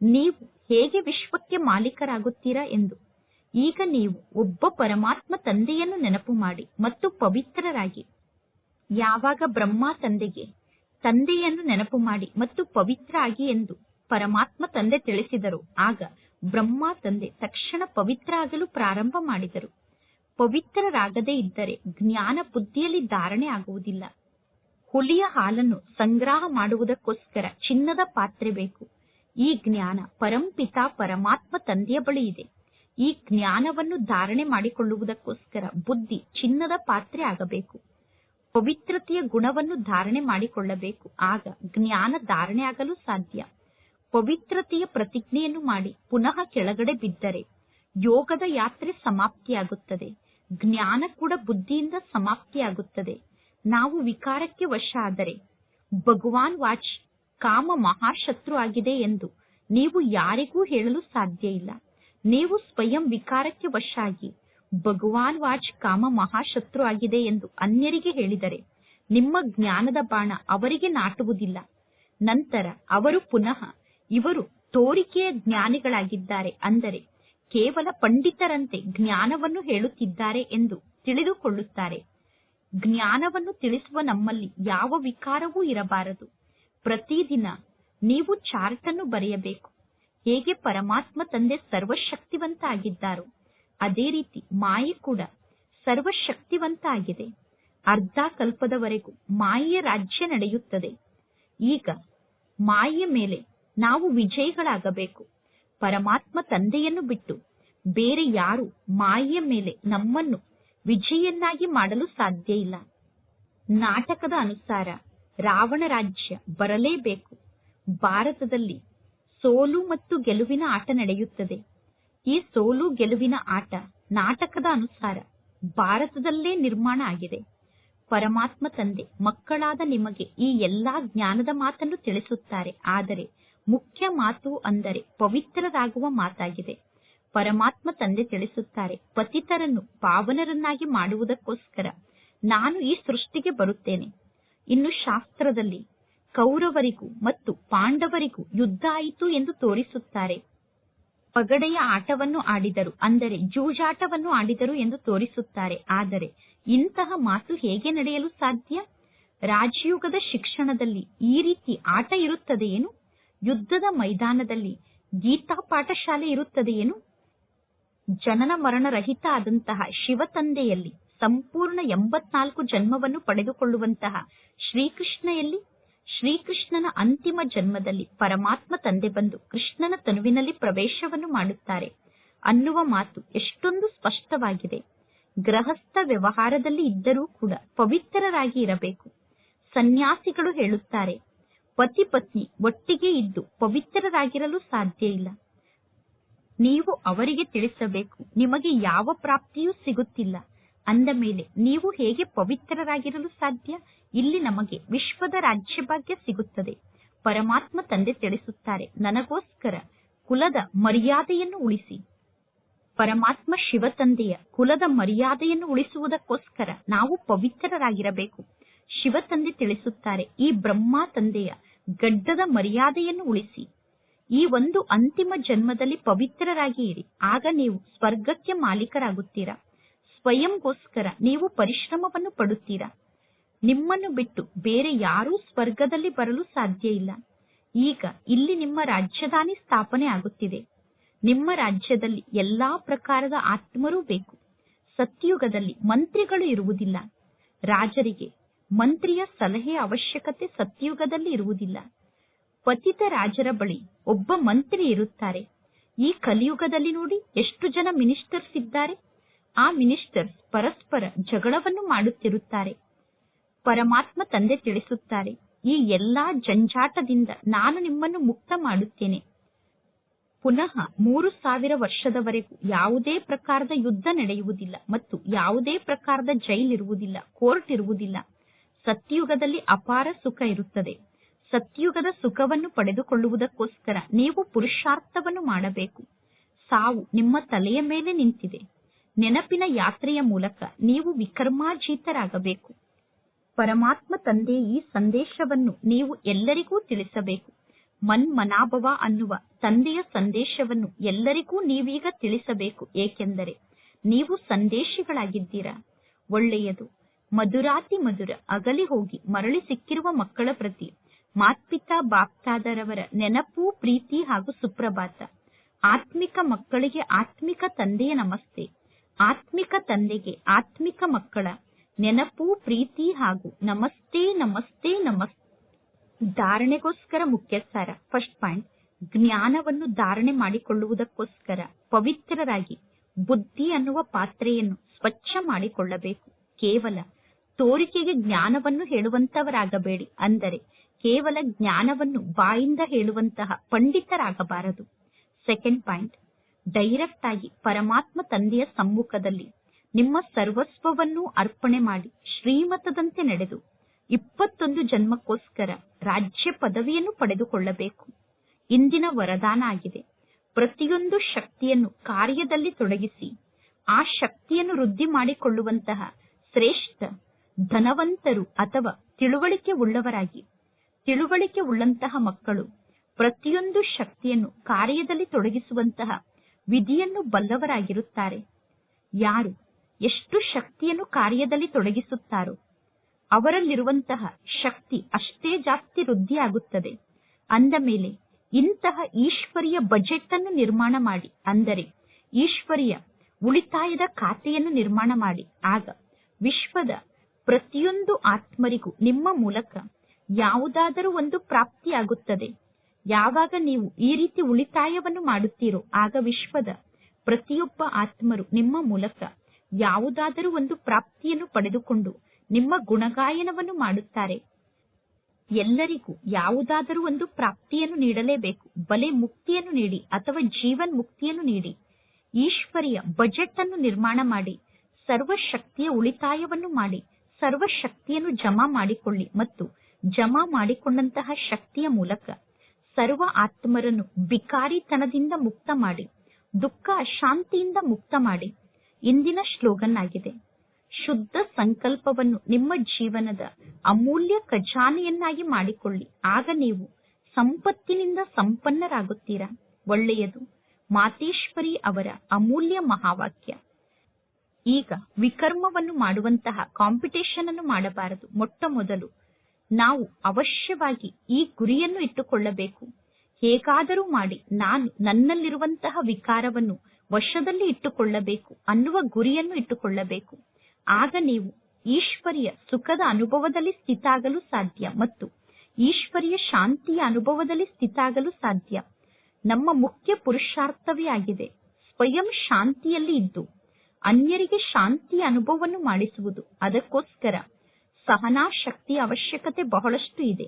ನೀವು ಹೇಗೆ ವಿಶ್ವಕ್ಕೆ ಮಾಲೀಕರಾಗುತ್ತೀರಾ ಎಂದು ಈಗ ನೀವು ಒಬ್ಬ ಪರಮಾತ್ಮ ತಂದೆಯನ್ನು ನೆನಪು ಮಾಡಿ ಮತ್ತು ಪವಿತ್ರರಾಗಿ. ಯಾವಾಗ ಬ್ರಹ್ಮ ತಂದೆಗೆ ತಂದೆಯನ್ನು ನೆನಪು ಮಾಡಿ ಮತ್ತು ಪವಿತ್ರ ಆಗಿ ಎಂದು ಪರಮಾತ್ಮ ತಂದೆ ತಿಳಿಸಿದರು, ಆಗ ಬ್ರಹ್ಮ ತಂದೆ ತಕ್ಷಣ ಪವಿತ್ರ ಆಗಲು ಪ್ರಾರಂಭ ಮಾಡಿದರು. ಪವಿತ್ರರಾಗದೇ ಇದ್ದರೆ ಜ್ಞಾನ ಬುದ್ಧಿಯಲ್ಲಿ ಧಾರಣೆ ಆಗುವುದಿಲ್ಲ. ಹುಲಿಯ ಹಾಲನ್ನು ಸಂಗ್ರಹ ಮಾಡುವುದಕ್ಕೋಸ್ಕರ ಚಿನ್ನದ ಪಾತ್ರೆ ಬೇಕು. ಈ ಜ್ಞಾನ ಪರಂಪಿತಾ ಪರಮಾತ್ಮ ತಂದೆಯ ಬಳಿ ಇದೆ. ಈ ಜ್ಞಾನವನ್ನು ಧಾರಣೆ ಮಾಡಿಕೊಳ್ಳುವುದಕ್ಕೋಸ್ಕರ ಬುದ್ಧಿ ಚಿನ್ನದ ಪಾತ್ರೆ ಆಗಬೇಕು. ಪವಿತ್ರತೆಯ ಗುಣವನ್ನು ಧಾರಣೆ ಮಾಡಿಕೊಳ್ಳಬೇಕು. ಆಗ ಜ್ಞಾನ ಧಾರಣೆ ಆಗಲು ಸಾಧ್ಯ. ಪವಿತ್ರತೆಯ ಪ್ರತಿಜ್ಞೆಯನ್ನು ಮಾಡಿ ಪುನಃ ಕೆಳಗಡೆ ಬಿದ್ದರೆ ಯೋಗದ ಯಾತ್ರೆ ಸಮಾಪ್ತಿಯಾಗುತ್ತದೆ. ಜ್ಞಾನ ಕೂಡ ಬುದ್ಧಿಯಿಂದ ಸಮಾಪ್ತಿಯಾಗುತ್ತದೆ. ನಾವು ವಿಕಾರಕ್ಕೆ ವಶ ಆದರೆ ಭಗವಾನ್ ವಾಚ್ ಕಾಮ ಮಹಾಶತ್ರು ಆಗಿದೆ ಎಂದು ನೀವು ಯಾರಿಗೂ ಹೇಳಲು ಸಾಧ್ಯ ಇಲ್ಲ. ನೀವು ಸ್ವಯಂ ವಿಕಾರಕ್ಕೆ ವಶಾಗಿ ಭಗವಾನ್ ಕಾಮ ಮಹಾಶತ್ರು ಆಗಿದೆ ಎಂದು ಅನ್ಯರಿಗೆ ಹೇಳಿದರೆ ನಿಮ್ಮ ಜ್ಞಾನದ ಬಾಣ ಅವರಿಗೆ ನಾಟುವುದಿಲ್ಲ. ನಂತರ ಅವರು ಪುನಃ ಇವರು ತೋರಿಕೆಯ ಜ್ಞಾನಿಗಳಾಗಿದ್ದಾರೆ ಅಂದರೆ ಕೇವಲ ಪಂಡಿತರಂತೆ ಜ್ಞಾನವನ್ನು ಹೇಳುತ್ತಿದ್ದಾರೆ ಎಂದು ತಿಳಿದುಕೊಳ್ಳುತ್ತಾರೆ. ಜ್ಞಾನವನ್ನು ತಿಳಿಸುವ ನಮ್ಮಲ್ಲಿ ಯಾವ ವಿಕಾರವೂ ಇರಬಾರದು. ಪ್ರತಿದಿನ ನೀವು ಚಾರ್ಟ್ ಅನ್ನು ಬರೆಯಬೇಕು. ಹೇಗೆ ಪರಮಾತ್ಮ ತಂದೆ ಸರ್ವಶಕ್ತಿವಂತ ಆಗಿದ್ದಾರೋ ಅದೇ ರೀತಿ ಮಾಯಿ ಕೂಡ ಸರ್ವಶಕ್ತಿವಂತ ಆಗಿದೆ ಅರ್ಧ ಕಲ್ಪದವರೆಗೂ ಮಾಯೆಯ ರಾಜ್ಯ ನಡೆಯುತ್ತದೆ. ಈಗ ಮಾಯೆಯ ಮೇಲೆ ನಾವು ವಿಜಯಿಗಳಾಗಬೇಕು. ಪರಮಾತ್ಮ ತಂದೆಯನ್ನು ಬಿಟ್ಟು ಬೇರೆ ಯಾರು ಮಾಯೆಯ ಮೇಲೆ ನಮ್ಮನ್ನು ವಿಜಯನ್ನಾಗಿ ಮಾಡಲು ಸಾಧ್ಯ ಇಲ್ಲ. ನಾಟಕದ ಅನುಸಾರ ರಾವಣ ರಾಜ್ಯ ಬರಲೇಬೇಕು. ಭಾರತದಲ್ಲಿ ಸೋಲು ಮತ್ತು ಗೆಲುವಿನ ಆಟ ನಡೆಯುತ್ತದೆ. ಈ ಸೋಲು, ಗೆಲುವಿನ ಆಟ ನಾಟಕದ ಅನುಸಾರ ಭಾರತದಲ್ಲೇ ನಿರ್ಮಾಣ ಆಗಿದೆ. ಪರಮಾತ್ಮ ತಂದೆ, ಮಕ್ಕಳಾದ ನಿಮಗೆ ಈ ಎಲ್ಲಾ ಜ್ಞಾನದ ಮಾತನ್ನು ತಿಳಿಸುತ್ತಾರೆ. ಆದರೆ ಮುಖ್ಯ ಮಾತು ಅಂದರೆ ಪವಿತ್ರರಾಗುವ ಮಾತಾಗಿದೆ. ಪರಮಾತ್ಮ ತಂದೆ ತಿಳಿಸುತ್ತಾರೆ, ಪತಿತರನ್ನು ಪಾವನರನ್ನಾಗಿ ಮಾಡುವುದಕ್ಕೋಸ್ಕರ ನಾನು ಈ ಸೃಷ್ಟಿಗೆ ಬರುತ್ತೇನೆ. ಇನ್ನು ಶಾಸ್ತ್ರದಲ್ಲಿ ಕೌರವರಿಗೂ ಮತ್ತು ಪಾಂಡವರಿಗೂ ಯುದ್ಧ ಆಯಿತು ಎಂದು ತೋರಿಸುತ್ತಾರೆ. ಪಗಡೆಯ ಆಟವನ್ನು ಆಡಿದರು, ಅಂದರೆ ಜೂಜಾಟವನ್ನು ಆಡಿದರು ಎಂದು ತೋರಿಸುತ್ತಾರೆ. ಆದರೆ ಇಂತಹ ಮಾತು ಹೇಗೆ ನಡೆಯಲು ಸಾಧ್ಯ? ರಾಜಯುಗದ ಶಿಕ್ಷಣದಲ್ಲಿ ಈ ರೀತಿ ಆಟ ಇರುತ್ತದೆಯೇನು? ಯುದ್ಧದ ಮೈದಾನದಲ್ಲಿ ಗೀತಾ ಪಾಠಶಾಲೆ ಇರುತ್ತದೆಯೇನು? ಜನನ ಮರಣ ರಹಿತ ಆದಂತಹ ಶಿವತಂದೆಯಲ್ಲಿ ಸಂಪೂರ್ಣ ಎಂಬತ್ನಾಲ್ಕು ಜನ್ಮವನ್ನು ಪಡೆದುಕೊಳ್ಳುವಂತಹ ಶ್ರೀಕೃಷ್ಣ ಎಲ್ಲಿ? ಶ್ರೀಕೃಷ್ಣನ ಅಂತಿಮ ಜನ್ಮದಲ್ಲಿ ಪರಮಾತ್ಮ ತಂದೆ ಬಂದು ಕೃಷ್ಣನ ತನುವಿನಲ್ಲಿ ಪ್ರವೇಶವನ್ನು ಮಾಡುತ್ತಾರೆ. ಅನ್ನುವ ಮಾತು ಎಷ್ಟೊಂದು ಸ್ಪಷ್ಟವಾಗಿದೆ. ಗೃಹಸ್ಥ ವ್ಯವಹಾರದಲ್ಲಿ ಇದ್ದರೂ ಕೂಡ ಪವಿತ್ರರಾಗಿ ಇರಬೇಕು. ಸನ್ಯಾಸಿಗಳು ಹೇಳುತ್ತಾರೆ, ಪತಿ ಪತ್ನಿ ಒಟ್ಟಿಗೆ ಇದ್ದು ಪವಿತ್ರರಾಗಿರಲು ಸಾಧ್ಯ ಇಲ್ಲ. ನೀವು ಅವರಿಗೆ ತಿಳಿಸಬೇಕು, ನಿಮಗೆ ಯಾವ ಪ್ರಾಪ್ತಿಯೂ ಸಿಗುತ್ತಿಲ್ಲ. ಅಂದ ಮೇಲೆ ನೀವು ಹೇಗೆ ಪವಿತ್ರರಾಗಿರಲು ಸಾಧ್ಯ? ಇಲ್ಲಿ ನಮಗೆ ವಿಶ್ವದ ರಾಜ್ಯಭಾಗ್ಯ ಸಿಗುತ್ತದೆ. ಪರಮಾತ್ಮ ತಂದೆ ತಿಳಿಸುತ್ತಾರೆ, ನನಗೋಸ್ಕರ ಕುಲದ ಮರ್ಯಾದೆಯನ್ನು ಉಳಿಸಿ. ಪರಮಾತ್ಮ ಶಿವ ತಂದೆಯ ಕುಲದ ಮರ್ಯಾದೆಯನ್ನು ಉಳಿಸುವುದಕ್ಕೋಸ್ಕರ ನಾವು ಪವಿತ್ರರಾಗಿರಬೇಕು. ಶಿವ ತಂದೆ ತಿಳಿಸುತ್ತಾರೆ, ಈ ಬ್ರಹ್ಮ ತಂದೆಯ ಗಡ್ಡದ ಮರ್ಯಾದೆಯನ್ನು ಉಳಿಸಿ. ಈ ಒಂದು ಅಂತಿಮ ಜನ್ಮದಲ್ಲಿ ಪವಿತ್ರರಾಗಿ ಇರಿ ಆಗ ನೀವು ಸ್ವರ್ಗಕ್ಕೆ ಮಾಲೀಕರಾಗುತ್ತೀರಾ? ಸ್ವಯಂಗೋಸ್ಕರ ನೀವು ಪರಿಶ್ರಮವನ್ನು ಪಡುತ್ತೀರಾ? ನಿಮ್ಮನ್ನು ಬಿಟ್ಟು ಬೇರೆ ಯಾರೂ ಸ್ವರ್ಗದಲ್ಲಿ ಬರಲು ಸಾಧ್ಯ ಇಲ್ಲ. ಈಗ ಇಲ್ಲಿ ನಿಮ್ಮ ರಾಜ್ಯಧಾನಿ ಸ್ಥಾಪನೆ ಆಗುತ್ತಿದೆ. ನಿಮ್ಮ ರಾಜ್ಯದಲ್ಲಿ ಎಲ್ಲಾ ಪ್ರಕಾರದ ಆತ್ಮರೂ ಬೇಕು. ಸತ್ಯುಗದಲ್ಲಿ ಮಂತ್ರಿಗಳು ಇರುವುದಿಲ್ಲ. ರಾಜರಿಗೆ ಮಂತ್ರಿಯ ಸಲಹೆ ಅವಶ್ಯಕತೆ ಸತ್ಯುಗದಲ್ಲಿ ಇರುವುದಿಲ್ಲ. ಪತಿತ ರಾಜರ ಬಳಿ ಒಬ್ಬ ಮಂತ್ರಿ ಇರುತ್ತಾರೆ. ಈ ಕಲಿಯುಗದಲ್ಲಿ ನೋಡಿ ಎಷ್ಟು ಜನ ಮಿನಿಸ್ಟರ್ಸ್ ಇದ್ದಾರೆ. ಆ ಮಿನಿಸ್ಟರ್ಸ್ ಪರಸ್ಪರ ಜಗಳವನ್ನು ಮಾಡುತ್ತಿರುತ್ತಾರೆ. ಪರಮಾತ್ಮ ತಂದೆ ತಿಳಿಸುತ್ತಾರೆ, ಈ ಎಲ್ಲಾ ಜಂಜಾಟದಿಂದ ನಾನು ನಿಮ್ಮನ್ನು ಮುಕ್ತ ಮಾಡುತ್ತೇನೆ. ಪುನಃ ಮೂರು ಸಾವಿರ ವರ್ಷದವರೆಗೂ ಯಾವುದೇ ಪ್ರಕಾರದ ಯುದ್ಧ ನಡೆಯುವುದಿಲ್ಲ ಮತ್ತು ಯಾವುದೇ ಪ್ರಕಾರದ ಜೈಲ್ ಇರುವುದಿಲ್ಲ, ಕೋರ್ಟ್ ಇರುವುದಿಲ್ಲ. ಸತ್ಯುಗದಲ್ಲಿ ಅಪಾರ ಸುಖ ಇರುತ್ತದೆ. ಸತ್ಯುಗದ ಸುಖವನ್ನು ಪಡೆದುಕೊಳ್ಳುವುದಕ್ಕೋಸ್ಕರ ನೀವು ಪುರುಷಾರ್ಥವನ್ನು ಮಾಡಬೇಕು. ಸಾವು ನಿಮ್ಮ ತಲೆಯ ಮೇಲೆ ನಿಂತಿದೆ. ನೆನಪಿನ ಯಾತ್ರೆಯ ಮೂಲಕ ನೀವು ವಿಕರ್ಮಾಜೀತರಾಗಬೇಕು ಪರಮಾತ್ಮ ತಂದೆ ಈ ಸಂದೇಶವನ್ನು ನೀವು ಎಲ್ಲರಿಗೂ ತಿಳಿಸಬೇಕು. ಮನ್ಮನಾಭವ ಅನ್ನುವ ತಂದೆಯ ಸಂದೇಶವನ್ನು ಎಲ್ಲರಿಗೂ ನೀವೀಗ ತಿಳಿಸಬೇಕು. ಏಕೆಂದರೆ ನೀವು ಸಂದೇಶಿಗಳಾಗಿದ್ದೀರಾ? ಒಳ್ಳೆಯದು. ಮಧುರಾತಿ ಮಧುರ ಅಗಲಿ ಹೋಗಿ ಮರಳಿ ಸಿಕ್ಕಿರುವ ಮಕ್ಕಳ ಪ್ರತಿ ಮಾತ್ಪಿತಾ ಬಾಪ್ತಾದರವರ ನೆನಪು, ಪ್ರೀತಿ ಹಾಗೂ ಸುಪ್ರಭಾತ. ಆತ್ಮಿಕ ಮಕ್ಕಳಿಗೆ ಆತ್ಮಿಕ ತಂದೆಯ ನಮಸ್ತೆ. ಆತ್ಮಿಕ ತಂದೆಗೆ, ಆತ್ಮಿಕ ಮಕ್ಕಳ ನೆನಪು, ಪ್ರೀತಿ ಹಾಗೂ ನಮಸ್ತೆ ನಮಸ್ತೆ ನಮಸ್ತೆ ಧಾರಣೆಗೋಸ್ಕರ ಮುಖ್ಯ ಸಾರ ಫಸ್ಟ್ ಪಾಯಿಂಟ್ ಜ್ಞಾನವನ್ನು ಧಾರಣೆ ಮಾಡಿಕೊಳ್ಳುವುದಕ್ಕೋಸ್ಕರ ಪವಿತ್ರರಾಗಿ ಬುದ್ಧಿ ಅನ್ನುವ ಪಾತ್ರೆಯನ್ನು ಸ್ವಚ್ಛ ಮಾಡಿಕೊಳ್ಳಬೇಕು. ಕೇವಲ ತೋರಿಕೆಗೆ ಜ್ಞಾನವನ್ನು ಹೇಳುವಂತವರಾಗಬೇಡಿ ಅಂದರೆ ಕೇವಲ ಜ್ಞಾನವನ್ನು ಬಾಯಿಂದ ಹೇಳುವಂತಹ ಪಂಡಿತರಾಗಬಾರದು. ಸೆಕೆಂಡ್ ಪಾಯಿಂಟ್ ಡೈರೆಕ್ಟ್ ಆಗಿ ಪರಮಾತ್ಮ ತಂದೆಯ ಸಮ್ಮುಖದಲ್ಲಿ ನಿಮ್ಮ ಸರ್ವಸ್ವವನ್ನು ಅರ್ಪಣೆ ಮಾಡಿ ಶ್ರೀಮತದಂತೆ ನಡೆದು ಇಪ್ಪತ್ತೊಂದು ಜನ್ಮಕ್ಕೋಸ್ಕರ ರಾಜ್ಯ ಪದವಿಯನ್ನು ಪಡೆದುಕೊಳ್ಳಬೇಕು. ಇಂದಿನ ವರದಾನ ಆಗಿದೆ. ಪ್ರತಿಯೊಂದು ಶಕ್ತಿಯನ್ನು ಕಾರ್ಯದಲ್ಲಿ ತೊಡಗಿಸಿ ಆ ಶಕ್ತಿಯನ್ನು ವೃದ್ಧಿ ಮಾಡಿಕೊಳ್ಳುವಂತಹ ಶ್ರೇಷ್ಠ, ಧನವಂತರು ಅಥವಾ ತಿಳುವಳಿಕೆ ಉಳ್ಳವರಾಗಿ, ತಿಳುವಳಿಕೆ ಉಳ್ಳಂತಹ ಮಕ್ಕಳು ಪ್ರತಿಯೊಂದು ಶಕ್ತಿಯನ್ನು ಕಾರ್ಯದಲ್ಲಿ ತೊಡಗಿಸುವಂತಹ ವಿಧಿಯನ್ನು ಬಲ್ಲವರಾಗಿರುತ್ತಾರೆ. ಯಾರು ಎಷ್ಟು ಶಕ್ತಿಯನ್ನು ಕಾರ್ಯದಲ್ಲಿ ತೊಡಗಿಸುತ್ತಾರೋ, ಅವರಲ್ಲಿರುವಂತಹ ಶಕ್ತಿ ಅಷ್ಟೇ ಜಾಸ್ತಿ ವೃದ್ಧಿಯಾಗುತ್ತದೆ. ಅಂದ ಮೇಲೆ ಇಂತಹ ಈಶ್ವರಿಯ ಬಜೆಟ್ ಅನ್ನು ನಿರ್ಮಾಣ ಮಾಡಿ, ಅಂದರೆ ಈಶ್ವರಿಯ ಉಳಿತಾಯದ ಖಾತೆಯನ್ನು ನಿರ್ಮಾಣ ಮಾಡಿ, ಆಗ ವಿಶ್ವದ ಪ್ರತಿಯೊಂದು ಆತ್ಮರಿಗೂ ನಿಮ್ಮ ಮೂಲಕ ಯಾವುದಾದರೂ ಒಂದು ಪ್ರಾಪ್ತಿಯಾಗುತ್ತದೆ. ಯಾವಾಗ ನೀವು ಈ ರೀತಿ ಉಳಿತಾಯವನ್ನು ಮಾಡುತ್ತೀರೋ ಆಗ ವಿಶ್ವದ ಪ್ರತಿಯೊಬ್ಬ ಆತ್ಮರು ನಿಮ್ಮ ಮೂಲಕ ಯಾವುದಾದರೂ ಒಂದು ಪ್ರಾಪ್ತಿಯನ್ನು ಪಡೆದುಕೊಂಡು ನಿಮ್ಮ ಗುಣಗಾಯನವನ್ನು ಮಾಡುತ್ತಾರೆ. ಎಲ್ಲರಿಗೂ ಯಾವುದಾದರೂ ಒಂದು ಪ್ರಾಪ್ತಿಯನ್ನು ನೀಡಲೇಬೇಕು. ಬಲೆ ಮುಕ್ತಿಯನ್ನು ನೀಡಿ ಅಥವಾ ಜೀವನ್ ಮುಕ್ತಿಯನ್ನು ನೀಡಿ. ಈಶ್ವರಿಯ ಬಜೆಟ್ ಅನ್ನು ನಿರ್ಮಾಣ ಮಾಡಿ. ಸರ್ವಶಕ್ತಿಯ ಉಳಿತಾಯವನ್ನು ಮಾಡಿ. ಸರ್ವಶಕ್ತಿಯನ್ನು ಜಮಾ ಮಾಡಿಕೊಳ್ಳಿ ಮತ್ತು ಜಮಾ ಮಾಡಿಕೊಂಡಂತಹ ಶಕ್ತಿಯ ಮೂಲಕ ಸರ್ವ ಆತ್ಮರನ್ನು ಬಿಕಾರಿತನದಿಂದ ಮುಕ್ತ ಮಾಡಿ, ದುಃಖ ಶಾಂತಿಯಿಂದ ಮುಕ್ತ ಮಾಡಿ. ಇಂದಿನ ಶ್ಲೋಗನ್ ಆಗಿದೆ ಶುದ್ಧ ಸಂಕಲ್ಪವನ್ನು ನಿಮ್ಮ ಜೀವನದ ಅಮೂಲ್ಯ ಖಜಾನೆಯನ್ನಾಗಿ ಮಾಡಿಕೊಳ್ಳಿ. ಆಗ ನೀವು ಸಂಪತ್ತಿನಿಂದ ಸಂಪನ್ನರಾಗುತ್ತೀರಾ? ಒಳ್ಳೆಯದು. ಮಾತೇಶ್ವರಿ ಅವರ ಅಮೂಲ್ಯ ಮಹಾವಾಕ್ಯ. ಈಗ ವಿಕರ್ಮವನ್ನು ಮಾಡುವಂತಹ ಕಾಂಪಿಟೇಷನ್ ಅನ್ನು ಮಾಡಬಾರದು. ಮೊಟ್ಟ ಮೊದಲು ನಾವು ಅವಶ್ಯವಾಗಿ ಈ ಗುರಿಯನ್ನು ಇಟ್ಟುಕೊಳ್ಳಬೇಕು. ಹೇಗಾದರೂ ಮಾಡಿ ನಾನು ನನ್ನಲ್ಲಿರುವಂತಹ ವಿಕಾರವನ್ನು ವಶದಲ್ಲಿ ಇಟ್ಟುಕೊಳ್ಳಬೇಕು, ಅನ್ನುವ ಗುರಿಯನ್ನು ಇಟ್ಟುಕೊಳ್ಳಬೇಕು. ಆಗ ನೀವು ಈಶ್ವರಿಯ ಸುಖದ ಅನುಭವದಲ್ಲಿ ಸ್ಥಿತಾಗಲು ಸಾಧ್ಯ ಮತ್ತು ಈಶ್ವರಿಯ ಶಾಂತಿಯ ಅನುಭವದಲ್ಲಿ ಸ್ಥಿತಾಗಲು ಸಾಧ್ಯ. ನಮ್ಮ ಮುಖ್ಯ ಪುರುಷಾರ್ಥವೇ ಆಗಿದೆ. ಸ್ವಯಂ ಶಾಂತಿಯಲ್ಲಿ ಇದ್ದು, ಅನ್ಯರಿಗೆ ಶಾಂತಿಯ ಅನುಭವವನ್ನು ಮಾಡಿಸುವುದು ಅದಕ್ಕೋಸ್ಕರ. ಸಹನಾ ಶಕ್ತಿಯ ಅವಶ್ಯಕತೆ ಬಹಳಷ್ಟು ಇದೆ.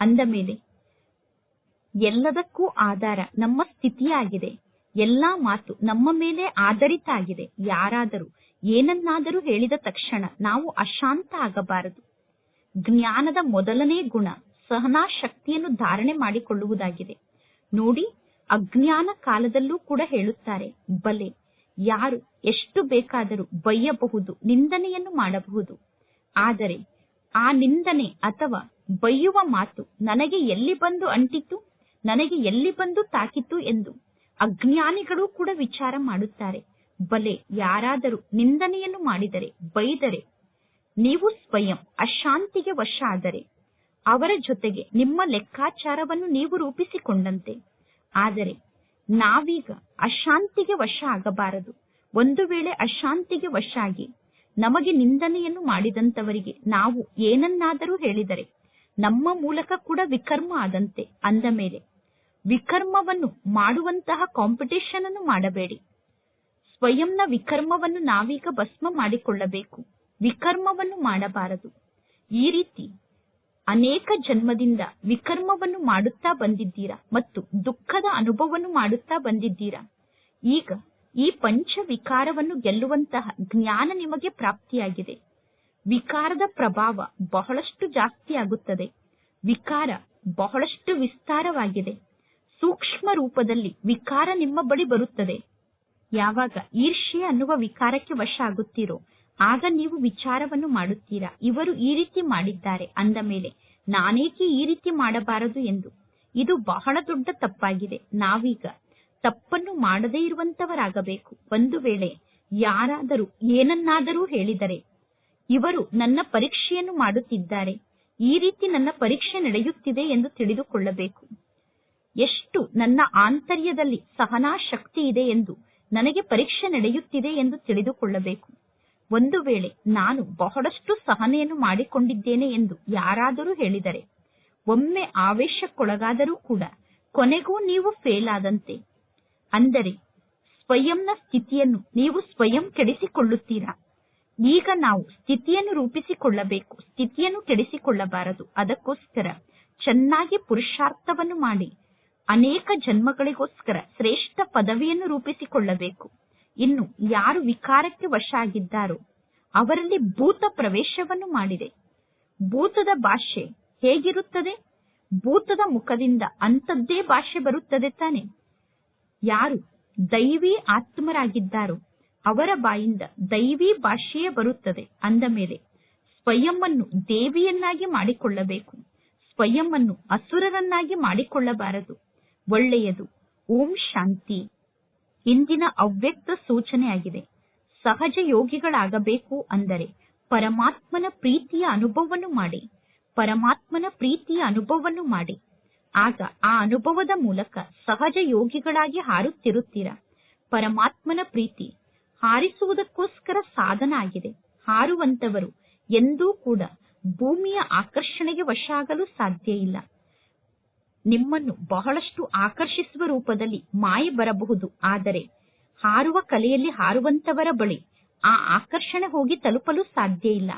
ಅಂದ ಮೇಲೆ, ಎಲ್ಲದಕ್ಕೂ ಆಧಾರ ನಮ್ಮ ಸ್ಥಿತಿಯಾಗಿದೆ. ಎಲ್ಲಾ ಮಾತು ನಮ್ಮ ಮೇಲೆ ಆಧಾರಿತ ಆಗಿದೆ ಯಾರಾದರೂ ಏನನ್ನಾದರೂ ಹೇಳಿದ ತಕ್ಷಣ ನಾವು ಅಶಾಂತ ಆಗಬಾರದು. ಜ್ಞಾನದ ಮೊದಲನೇ ಗುಣ ಸಹನಾ ಶಕ್ತಿಯನ್ನು ಧಾರಣೆ ಮಾಡಿಕೊಳ್ಳುವುದಾಗಿದೆ. ನೋಡಿ, ಅಜ್ಞಾನ ಕಾಲದಲ್ಲೂ ಕೂಡ ಹೇಳುತ್ತಾರೆ, ಬಲೆ, ಯಾರು ಎಷ್ಟು ಬೇಕಾದರೂ ಬೈಯಬಹುದು ನಿಂದನೆಯನ್ನು ಮಾಡಬಹುದು. ಆದರೆ ಆ ನಿಂದನೆ ಅಥವಾ ಬೈಯುವ ಮಾತು ನನಗೆ ಎಲ್ಲಿ ಬಂದು ಅಂಟಿತು ನನಗೆ ಎಲ್ಲಿ ಬಂದು ತಾಕಿತು ಎಂದು ಅಜ್ಞಾನಿಗಳು ಕೂಡ ವಿಚಾರ ಮಾಡುತ್ತಾರೆ. ಬಲೆ ಯಾರಾದರೂ ನಿಂದನೆಯನ್ನು ಮಾಡಿದರೆ, ಬೈದರೆ, ನೀವು ಸ್ವಯಂ ಅಶಾಂತಿಗೆ ವಶ ಆದರೆ ಅವರ ಜೊತೆಗೆ ನಿಮ್ಮ ಲೆಕ್ಕಾಚಾರವನ್ನು ನೀವು ರೂಪಿಸಿಕೊಂಡಂತೆ. ಆದರೆ ನಾವೀಗ ಅಶಾಂತಿಗೆ ವಶ ಆಗಬಾರದು. ಒಂದು ವೇಳೆ ಅಶಾಂತಿಗೆ ವಶ ಆಗಿ ನಮಗೆ ನಿಂದನೆಯನ್ನು ಮಾಡಿದಂತವರಿಗೆ ನಾವು ಏನನ್ನಾದರೂ ಹೇಳಿದರೆ ನಮ್ಮ ಮೂಲಕ ಕೂಡ ವಿಕರ್ಮ ಆದಂತೆ ಅಂದ ಮೇಲೆ ವಿಕರ್ಮವನ್ನು ಮಾಡುವಂತಹ ಕಾಂಪಿಟೇಷನ್ ಅನ್ನು ಮಾಡಬೇಡಿ. ಸ್ವಯಂನ ವಿಕರ್ಮವನ್ನು ನಾವೀಗ ಭಸ್ಮ ಮಾಡಿಕೊಳ್ಳಬೇಕು. ವಿಕರ್ಮವನ್ನು ಮಾಡಬಾರದು. ಈ ರೀತಿ ಅನೇಕ ಜನ್ಮದಿಂದ ವಿಕರ್ಮವನ್ನು ಮಾಡುತ್ತಾ ಬಂದಿದ್ದೀರಾ ಮತ್ತು ದುಃಖದ ಅನುಭವವನ್ನು ಮಾಡುತ್ತಾ ಬಂದಿದ್ದೀರಾ? ಈಗ ಈ ಪಂಚ ವಿಕಾರವನ್ನು ಗೆಲ್ಲುವಂತಹ ಜ್ಞಾನ ನಿಮಗೆ ಪ್ರಾಪ್ತಿಯಾಗಿದೆ. ವಿಕಾರದ ಪ್ರಭಾವ ಬಹಳಷ್ಟು ಜಾಸ್ತಿ ಆಗುತ್ತದೆ. ವಿಕಾರ ಬಹಳಷ್ಟು ವಿಸ್ತಾರವಾಗಿದೆ. ಸೂಕ್ಷ್ಮ ರೂಪದಲ್ಲಿ ವಿಕಾರ ನಿಮ್ಮ ಬಳಿ ಬರುತ್ತದೆ. ಯಾವಾಗ ಈರ್ಷೆ ಅನ್ನುವ ವಿಕಾರಕ್ಕೆ ವಶ ಆಗುತ್ತೀರೋ, ಆಗ ನೀವು ವಿಚಾರವನ್ನು ಮಾಡುತ್ತೀರಾ. ಇವರು ಈ ರೀತಿ ಮಾಡಿದ್ದಾರೆ. ಅಂದ ಮೇಲೆ, ನಾನೇಕೆ ಈ ರೀತಿ ಮಾಡಬಾರದು ಎಂದು. ಇದು ಬಹಳ ದೊಡ್ಡ ತಪ್ಪಾಗಿದೆ. ನಾವೀಗ ತಪ್ಪನ್ನು ಮಾಡದೇ ಇರುವಂತವರಾಗಬೇಕು. ಒಂದು ವೇಳೆ ಯಾರಾದರೂ ಏನನ್ನಾದರೂ ಹೇಳಿದರೆ ಇವರು ನನ್ನ ಪರೀಕ್ಷೆಯನ್ನು ಮಾಡುತ್ತಿದ್ದಾರೆ. ಈ ರೀತಿ ನನ್ನ ಪರೀಕ್ಷೆ ನಡೆಯುತ್ತಿದೆ ಎಂದು ತಿಳಿದುಕೊಳ್ಳಬೇಕು. ಎಷ್ಟು ನನ್ನ ಆಂತರ್ಯದಲ್ಲಿ ಸಹನಾ ಶಕ್ತಿ ಇದೆ ಎಂದು ನನಗೆ ಪರೀಕ್ಷೆ ನಡೆಯುತ್ತಿದೆ ಎಂದು ತಿಳಿದುಕೊಳ್ಳಬೇಕು. ಒಂದು ವೇಳೆ ನಾನು ಬಹಳಷ್ಟು ಸಹನೆಯನ್ನು ಮಾಡಿಕೊಂಡಿದ್ದೇನೆ ಎಂದು ಯಾರಾದರೂ ಹೇಳಿದರೆ, ಒಮ್ಮೆ ಆವೇಶಕ್ಕೊಳಗಾದರೂ ಕೂಡ ಕೊನೆಗೂ ನೀವು ಫೇಲ್ ಆದಂತೆ ಅಂದರೆ ಸ್ವಯಂನ ಸ್ಥಿತಿಯನ್ನು ನೀವು ಸ್ವಯಂ ಕೆಡಿಸಿಕೊಳ್ಳುತ್ತೀರಾ? ಈಗ ನಾವು ಸ್ಥಿತಿಯನ್ನು ರೂಪಿಸಿಕೊಳ್ಳಬೇಕು. ಸ್ಥಿತಿಯನ್ನು ಕೆಡಿಸಿಕೊಳ್ಳಬಾರದು. ಅದಕ್ಕೋಸ್ಕರ ಚೆನ್ನಾಗಿ ಪುರುಷಾರ್ಥವನ್ನು ಮಾಡಿ. ಅನೇಕ ಜನ್ಮಗಳಿಗೋಸ್ಕರ ಶ್ರೇಷ್ಠ ಪದವಿಯನ್ನು ರೂಪಿಸಿಕೊಳ್ಳಬೇಕು. ಇನ್ನು ಯಾರು ವಿಕಾರಕ್ಕೆ ವಶ ಆಗಿದ್ದಾರೋ ಅವರಲ್ಲಿ ಭೂತ ಪ್ರವೇಶವನ್ನು ಮಾಡಿದೆ. ಭೂತದ ಭಾಷೆ ಹೇಗಿರುತ್ತದೆ? ಭೂತದ ಮುಖದಿಂದ ಅಂಥದ್ದೇ ಭಾಷೆ ಬರುತ್ತದೆ ತಾನೆ. ಯಾರು? ದೈವಿ ಆತ್ಮರಾಗಿದ್ದಾರೋ ಅವರ ಬಾಯಿಂದ ದೈವಿ ಭಾಷೆಯೇ ಬರುತ್ತದೆ ಅಂದ ಮೇಲೆ ಸ್ವಯಂವನ್ನು ದೇವಿಯನ್ನಾಗಿ ಮಾಡಿಕೊಳ್ಳಬೇಕು. ಸ್ವಯಂವನ್ನು ಅಸುರರನ್ನಾಗಿ ಮಾಡಿಕೊಳ್ಳಬಾರದು. ಒಳ್ಳೆಯದು. ಓಂ ಶಾಂತಿ. ಇಂದಿನ ಅವ್ಯಕ್ತ ಸೂಚನೆಯಾಗಿದೆ. ಸಹಜ ಯೋಗಿಗಳಾಗಬೇಕು ಅಂದರೆ ಪರಮಾತ್ಮನ ಪ್ರೀತಿಯ ಅನುಭವವನ್ನು ಮಾಡಿ. ಪರಮಾತ್ಮನ ಪ್ರೀತಿಯ ಅನುಭವವನ್ನು ಮಾಡಿ. ಆಗ ಆ ಅನುಭವದ ಮೂಲಕ ಸಹಜ ಯೋಗಿಗಳಾಗಿ ಹಾರುತ್ತಿರುತ್ತೀರ? ಪರಮಾತ್ಮನ ಪ್ರೀತಿ ಹಾರಿಸುವುದಕ್ಕೋಸ್ಕರ ಸಾಧನ ಆಗಿದೆ. ಹಾರುವಂತವರು ಎಂದೂ ಕೂಡ ಭೂಮಿಯ ಆಕರ್ಷಣೆಗೆ ವಶ ಆಗಲು ಸಾಧ್ಯ ಇಲ್ಲ. ನಿಮ್ಮನ್ನು ಬಹಳಷ್ಟು ಆಕರ್ಷಿಸುವ ರೂಪದಲ್ಲಿ ಮಾಯೆ ಬರಬಹುದು. ಆದರೆ ಹಾರುವ ಕಲೆಯಲ್ಲಿ ಹಾರುವಂತವರ ಬಳಿ ಆ ಆಕರ್ಷಣೆ ಹೋಗಿ ತಲುಪಲು ಸಾಧ್ಯ ಇಲ್ಲ.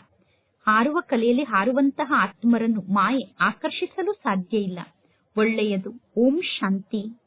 ಹಾರುವ ಕಲೆಯಲ್ಲಿ ಹಾರುವಂತಹ ಆತ್ಮರನ್ನು ಮಾಯೆ ಆಕರ್ಷಿಸಲು ಸಾಧ್ಯ ಇಲ್ಲ. ಒಳ್ಳೆಯದು. ಓಂ ಶಾಂತಿ.